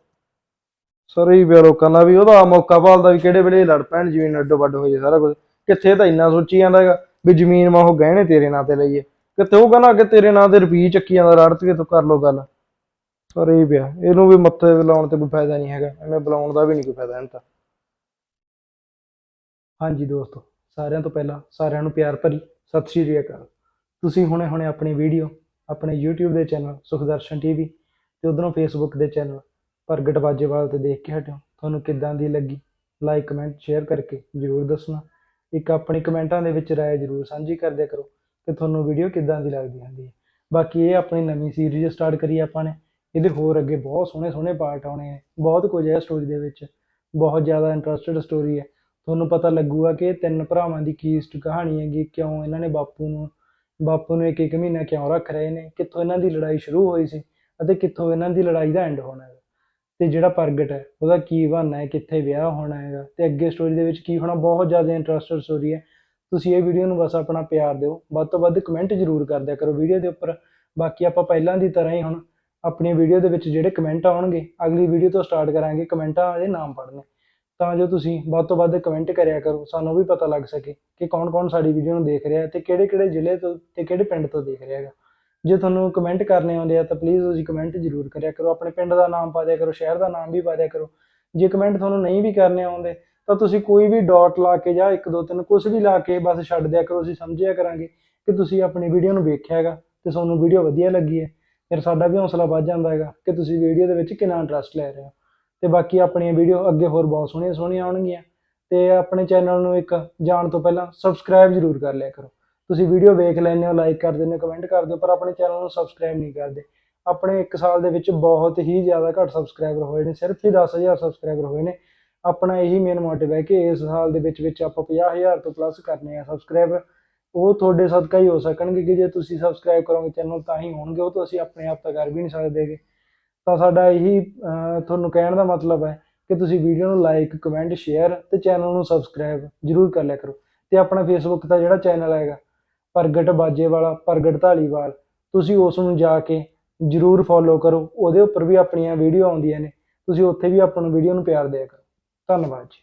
ਸਰ ਹੀ ਪਿਆ ਲੋਕਾਂ ਦਾ ਵੀ, ਉਹਦਾ ਮੌਕਾ ਭਾਲਦਾ ਵੀ ਕਿਹੜੇ ਵੇਲੇ ਲੜ ਪੈਣ, ਜ਼ਮੀਨ ਅੱਡੋ ਵੱਡ ਹੋ ਜੇ ਸਾਰਾ ਕੁਝ ਕਿੱਥੇ ਤਾਂ ਇੰਨਾ ਸੋਚੀ ਜਾਂਦਾ ਹੈਗਾ ਵੀ ਜ਼ਮੀਨ ਮਾ ਉਹ ਗਹਿਣੇ ਤੇਰੇ ਨਾਂ ਤੇ ਲਈਏ। ਕਿਤੇ ਉਹ ਕਹਿੰਦਾ ਕਿ ਤੇਰੇ ਨਾਂ ਤੇ ਰੁਪਈਏ ਚੱਕੀ ਜਾਂਦਾ ਰੜਤ ਕੇ ਤੂੰ ਕਰ ਲੋ ਗੱਲ। ਸਰ ਪਿਆ ਇਹਨੂੰ ਵੀ ਮੱਥੇ ਤੇ ਲਾਉਣ ਤੇ ਕੋਈ ਫਾਇਦਾ ਨਹੀਂ ਹੈਗਾ, ਐਵੇਂ ਬੁਲਾਉਣ ਦਾ ਵੀ ਨਹੀਂ ਕੋਈ ਫਾਇਦਾ ਇਹਨੂੰ ਤਾਂ। ਹਾਂਜੀ ਦੋਸਤੋ, ਸਾਰਿਆਂ ਤੋਂ ਪਹਿਲਾਂ ਸਾਰਿਆਂ ਨੂੰ ਪਿਆਰ ਭਰੀ ਸਤਿ ਸ਼੍ਰੀ ਅਕਾਲ। ਤੁਸੀਂ ਹੁਣੇ ਹੁਣੇ ਆਪਣੀ ਵੀਡੀਓ, ਆਪਣੇ YouTube ਦੇ ਚੈਨਲ ਸੁਖਦਰਸ਼ਨ ਟੀਵੀ ਤੇ ਉਧਰੋਂ Facebook ਦੇ ਚੈਨਲ ਪ੍ਰਗਟ ਬਾਜੇਵਾਲ ਤੇ ਦੇਖ ਕੇ ਹਟਿਓ। ਤੁਹਾਨੂੰ ਕਿੱਦਾਂ ਦੀ ਲੱਗੀ? ਲਾਈਕ ਕਮੈਂਟ ਸ਼ੇਅਰ ਕਰਕੇ ਜਰੂਰ ਦੱਸਣਾ। ਇੱਕ ਆਪਣੀ ਕਮੈਂਟਾਂ ਦੇ ਵਿੱਚ ਰਾਏ ਜਰੂਰ ਸਾਂਝੀ ਕਰ ਕਰੋ ਕਿ ਤੁਹਾਨੂੰ ਵੀਡੀਓ ਕਿੱਦਾਂ ਦੀ ਲੱਗਦੀ ਹੁੰਦੀ ਹੈ। ਬਾਕੀ ਇਹ ਆਪਣੀ ਨਵੀਂ ਸੀਰੀਜ਼ ਸਟਾਰਟ ਕਰੀ ਆਪਾਂ ਨੇ। ਇਹਦੇ ਹੋਰ ਅੱਗੇ ਬਹੁਤ ਸੋਹਣੇ ਸੋਹਣੇ ਪਾਰਟ ਆਉਣੇ ਨੇ। ਬਹੁਤ ਕੁਝ ਹੈ ਸਟੋਰੀ ਦੇ ਵਿੱਚ। ਬਹੁਤ ਜ਼ਿਆਦਾ ਇੰਟਰਸਟਿਡ ਸਟੋਰੀ ਹੈ। ਤੁਹਾਨੂੰ ਪਤਾ ਲੱਗੂਗਾ ਕਿ ਤਿੰਨ ਭਰਾਵਾਂ ਦੀ ਕੀ ਹਿਸਟ ਕਹਾਣੀ ਹੈਗੀ, ਕਿਉਂ ਇਹਨਾਂ ਨੇ ਬਾਪੂ ਨੂੰ ਬਾਪੂ ਨੂੰ ਇੱਕ ਇੱਕ ਮਹੀਨਾ ਕਿਉਂ ਰੱਖ ਰਹੇ ਨੇ, ਕਿੱਥੋਂ ਇਹਨਾਂ ਦੀ ਲੜਾਈ ਸ਼ੁਰੂ ਹੋਈ ਸੀ ਅਤੇ ਕਿੱਥੋਂ ਇਹਨਾਂ ਦੀ ਲੜਾਈ ਦਾ ਐਂਡ ਹੋਣਾ ਤੇ ਜਿਹੜਾ ਪ੍ਰਗਟ ਹੈ, ਉਹਦਾ ਕੀ ਬਣਨਾ ਹੈ, ਕਿੱਥੇ ਵਿਆਹ ਹੋਣਾ ਹੈਗਾ ਤੇ ਅੱਗੇ ਸਟੋਰੀ ਦੇ ਵਿੱਚ ਕੀ ਹੋਣਾ, ਬਹੁਤ ਜ਼ਿਆਦਾ ਇੰਟਰਸਟਡ ਸਟੋਰੀ ਹੈ। ਤੁਸੀਂ ਇਹ ਵੀਡੀਓ ਨੂੰ ਬਸ ਆਪਣਾ ਪਿਆਰ ਦਿਓ। ਵੱਧ ਤੋਂ ਵੱਧ ਕਮੈਂਟ ਜ਼ਰੂਰ ਕਰ ਦਿਆ ਕਰੋ ਵੀਡੀਓ ਦੇ ਉੱਪਰ। ਬਾਕੀ ਆਪਾਂ ਪਹਿਲਾਂ ਦੀ ਤਰ੍ਹਾਂ ਹੀ ਹੁਣ ਆਪਣੀ ਵੀਡੀਓ ਦੇ ਵਿੱਚ ਜਿਹੜੇ ਕਮੈਂਟ ਆਉਣਗੇ, ਅਗਲੀ ਵੀਡੀਓ ਤੋਂ ਸਟਾਰਟ ਕਰਾਂਗੇ ਕਮੈਂਟਾਂ ਦੇ ਨਾਮ ਪੜ੍ਹਨੇ। ਤਾਂ ਜੋ ਤੁਸੀਂ ਵੱਧ ਤੋਂ ਵੱਧ ਕਮੈਂਟ ਕਰਿਆ ਕਰੋ, ਸਾਨੂੰ ਵੀ ਪਤਾ ਲੱਗ ਸਕੇ ਕਿ ਕੌਣ-ਕੌਣ ਸਾਡੀ ਵੀਡੀਓ ਨੂੰ ਦੇਖ ਰਿਹਾ ਹੈ ਤੇ ਕਿਹੜੇ-ਕਿਹੜੇ ਜ਼ਿਲ੍ਹੇ ਤੋਂ ਤੇ ਕਿਹੜੇ ਪਿੰਡ ਤੋਂ ਦੇਖ ਰਿਹਾ ਹੈਗਾ। ਜੇ ਤੁਹਾਨੂੰ ਕਮੈਂਟ ਕਰਨੇ ਆਉਂਦੇ ਆ ਤਾਂ ਪਲੀਜ਼ ਤੁਸੀਂ ਕਮੈਂਟ ਜ਼ਰੂਰ ਕਰਿਆ ਕਰੋ। ਆਪਣੇ ਪਿੰਡ ਦਾ ਨਾਮ ਪਾ ਦਿਆ ਕਰੋ, ਸ਼ਹਿਰ ਦਾ ਨਾਮ ਵੀ ਪਾ ਦਿਆ ਕਰੋ। ਜੇ ਕਮੈਂਟ ਤੁਹਾਨੂੰ ਨਹੀਂ ਵੀ ਕਰਨੇ ਆਉਂਦੇ, ਤਾਂ ਤੁਸੀਂ ਕੋਈ ਵੀ ਡਾਟ ਲਾ ਕੇ ਜਾਂ 1 2 3 ਕੁਝ ਵੀ ਲਾ ਕੇ ਬਸ ਛੱਡ ਦਿਆ ਕਰੋ, ਅਸੀਂ ਸਮਝਿਆ ਕਰਾਂਗੇ ਕਿ ਤੁਸੀਂ ਆਪਣੀ ਵੀਡੀਓ ਨੂੰ ਵੇਖਿਆ ਹੈਗਾ ਤੇ ਤੁਹਾਨੂੰ ਵੀਡੀਓ ਵਧੀਆ ਲੱਗੀ ਹੈ। ਫਿਰ ਸਾਡਾ ਵੀ ਹੌਸਲਾ ਵੱਧ ਜਾਂਦਾ ਹੈਗਾ ਕਿ ਤੁਸੀਂ ਵੀਡੀਓ ਦੇ ਵਿੱਚ ਕਿੰਨਾ ਇੰਟਰਸਟ ਲੈ ਰਹੇ ਹੋ। ਤੇ ਬਾਕੀ ਆਪਣੀਆਂ ਵੀਡੀਓ ਅੱਗੇ ਹੋਰ ਬਹੁਤ ਸੋਹਣੀਆਂ ਸੋਹਣੀਆਂ ਆਉਣਗੀਆਂ। ਤੇ ਆਪਣੇ ਚੈਨਲ ਨੂੰ ਇੱਕ ਜਾਣ ਤੋਂ ਪਹਿਲਾਂ ਸਬਸਕ੍ਰਾਈਬ ਜ਼ਰੂਰ ਕਰ ਲਿਆ ਕਰੋ। ਤੁਸੀਂ ਵੀਡੀਓ ਵੇਖ ਲੈਂਦੇ ਹੋ ਲਾਈਕ ਕਰ ਦਿੰਦੇ ਹੋ ਕਮੈਂਟ ਕਰਦੇ ਹੋ, ਪਰ ਆਪਣੇ ਚੈਨਲ ਨੂੰ ਸਬਸਕ੍ਰਾਈਬ ਨਹੀਂ ਕਰਦੇ। ਆਪਣੇ 1 ਸਾਲ ਦੇ ਵਿੱਚ ਬਹੁਤ ਹੀ ਜ਼ਿਆਦਾ ਘੱਟ ਸਬਸਕ੍ਰਾਈਬਰ ਹੋਏ ਨੇ, ਸਿਰਫ ਹੀ 10000 ਸਬਸਕ੍ਰਾਈਬਰ ਹੋਏ ਨੇ। ਆਪਣਾ ਇਹੀ ਮੇਨ ਮੋਟਿਵ ਹੈ ਕਿ ਇਸ ਸਾਲ ਦੇ ਵਿੱਚ ਵਿੱਚ ਆਪਾਂ 50000 ਤੋਂ ਪਲੱਸ ਕਰਨੇ ਆ ਸਬਸਕ੍ਰਾਈਬਰ ਉਹ ਤੁਹਾਡੇ ਸਦਕਾ ਹੀ ਹੋ ਸਕਣਗੇ ਕਿ ਜੇ ਤੁਸੀਂ ਸਬਸਕ੍ਰਾਈਬ ਕਰੋਗੇ ਚੈਨਲ ਤਾਂ ਹੀ ਹੋਣਗੇ, ਉਹ ਤਾਂ ਅਸੀਂ ਆਪਣੇ ਆਪ ਤਾਂ ਕਰ ਵੀ ਨਹੀਂ ਸਕਦੇਗੇ। ਤਾਂ ਸਾਡਾ ਇਹੀ ਤੁਹਾਨੂੰ ਕਹਿਣ ਦਾ ਮਤਲਬ ਹੈ ਕਿ ਤੁਸੀਂ ਵੀਡੀਓ ਨੂੰ ਲਾਈਕ ਕਮੈਂਟ ਸ਼ੇਅਰ ਤੇ ਚੈਨਲ ਨੂੰ ਸਬਸਕ੍ਰਾਈਬ ਜਰੂਰ ਕਰ ਲਿਆ ਕਰੋ। ਤੇ ਆਪਣਾ ਫੇਸਬੁੱਕ ਦਾ ਜਿਹੜਾ ਚੈਨਲ ਹੈਗਾ ਪ੍ਰਗਟ ਬਾਜੇ ਵਾਲਾ, ਪ੍ਰਗਟ ਢਾਲੀਵਾਲ ਤੁਸੀਂ ਉਸ ਨੂੰ ਜਾ ਕੇ ਜਰੂਰ ਫੋਲੋ ਕਰੋ। ਉਹਦੇ ਉੱਪਰ ਵੀ ਆਪਣੀਆਂ ਵੀਡੀਓ ਆਉਂਦੀਆਂ ਨੇ। ਤੁਸੀਂ ਉੱਥੇ ਵੀ ਆਪਾਂ ਨੂੰ ਵੀਡੀਓ ਨੂੰ ਪਿਆਰ ਦਿਆ ਕਰੋ। ਧੰਨਵਾਦ ਜੀ।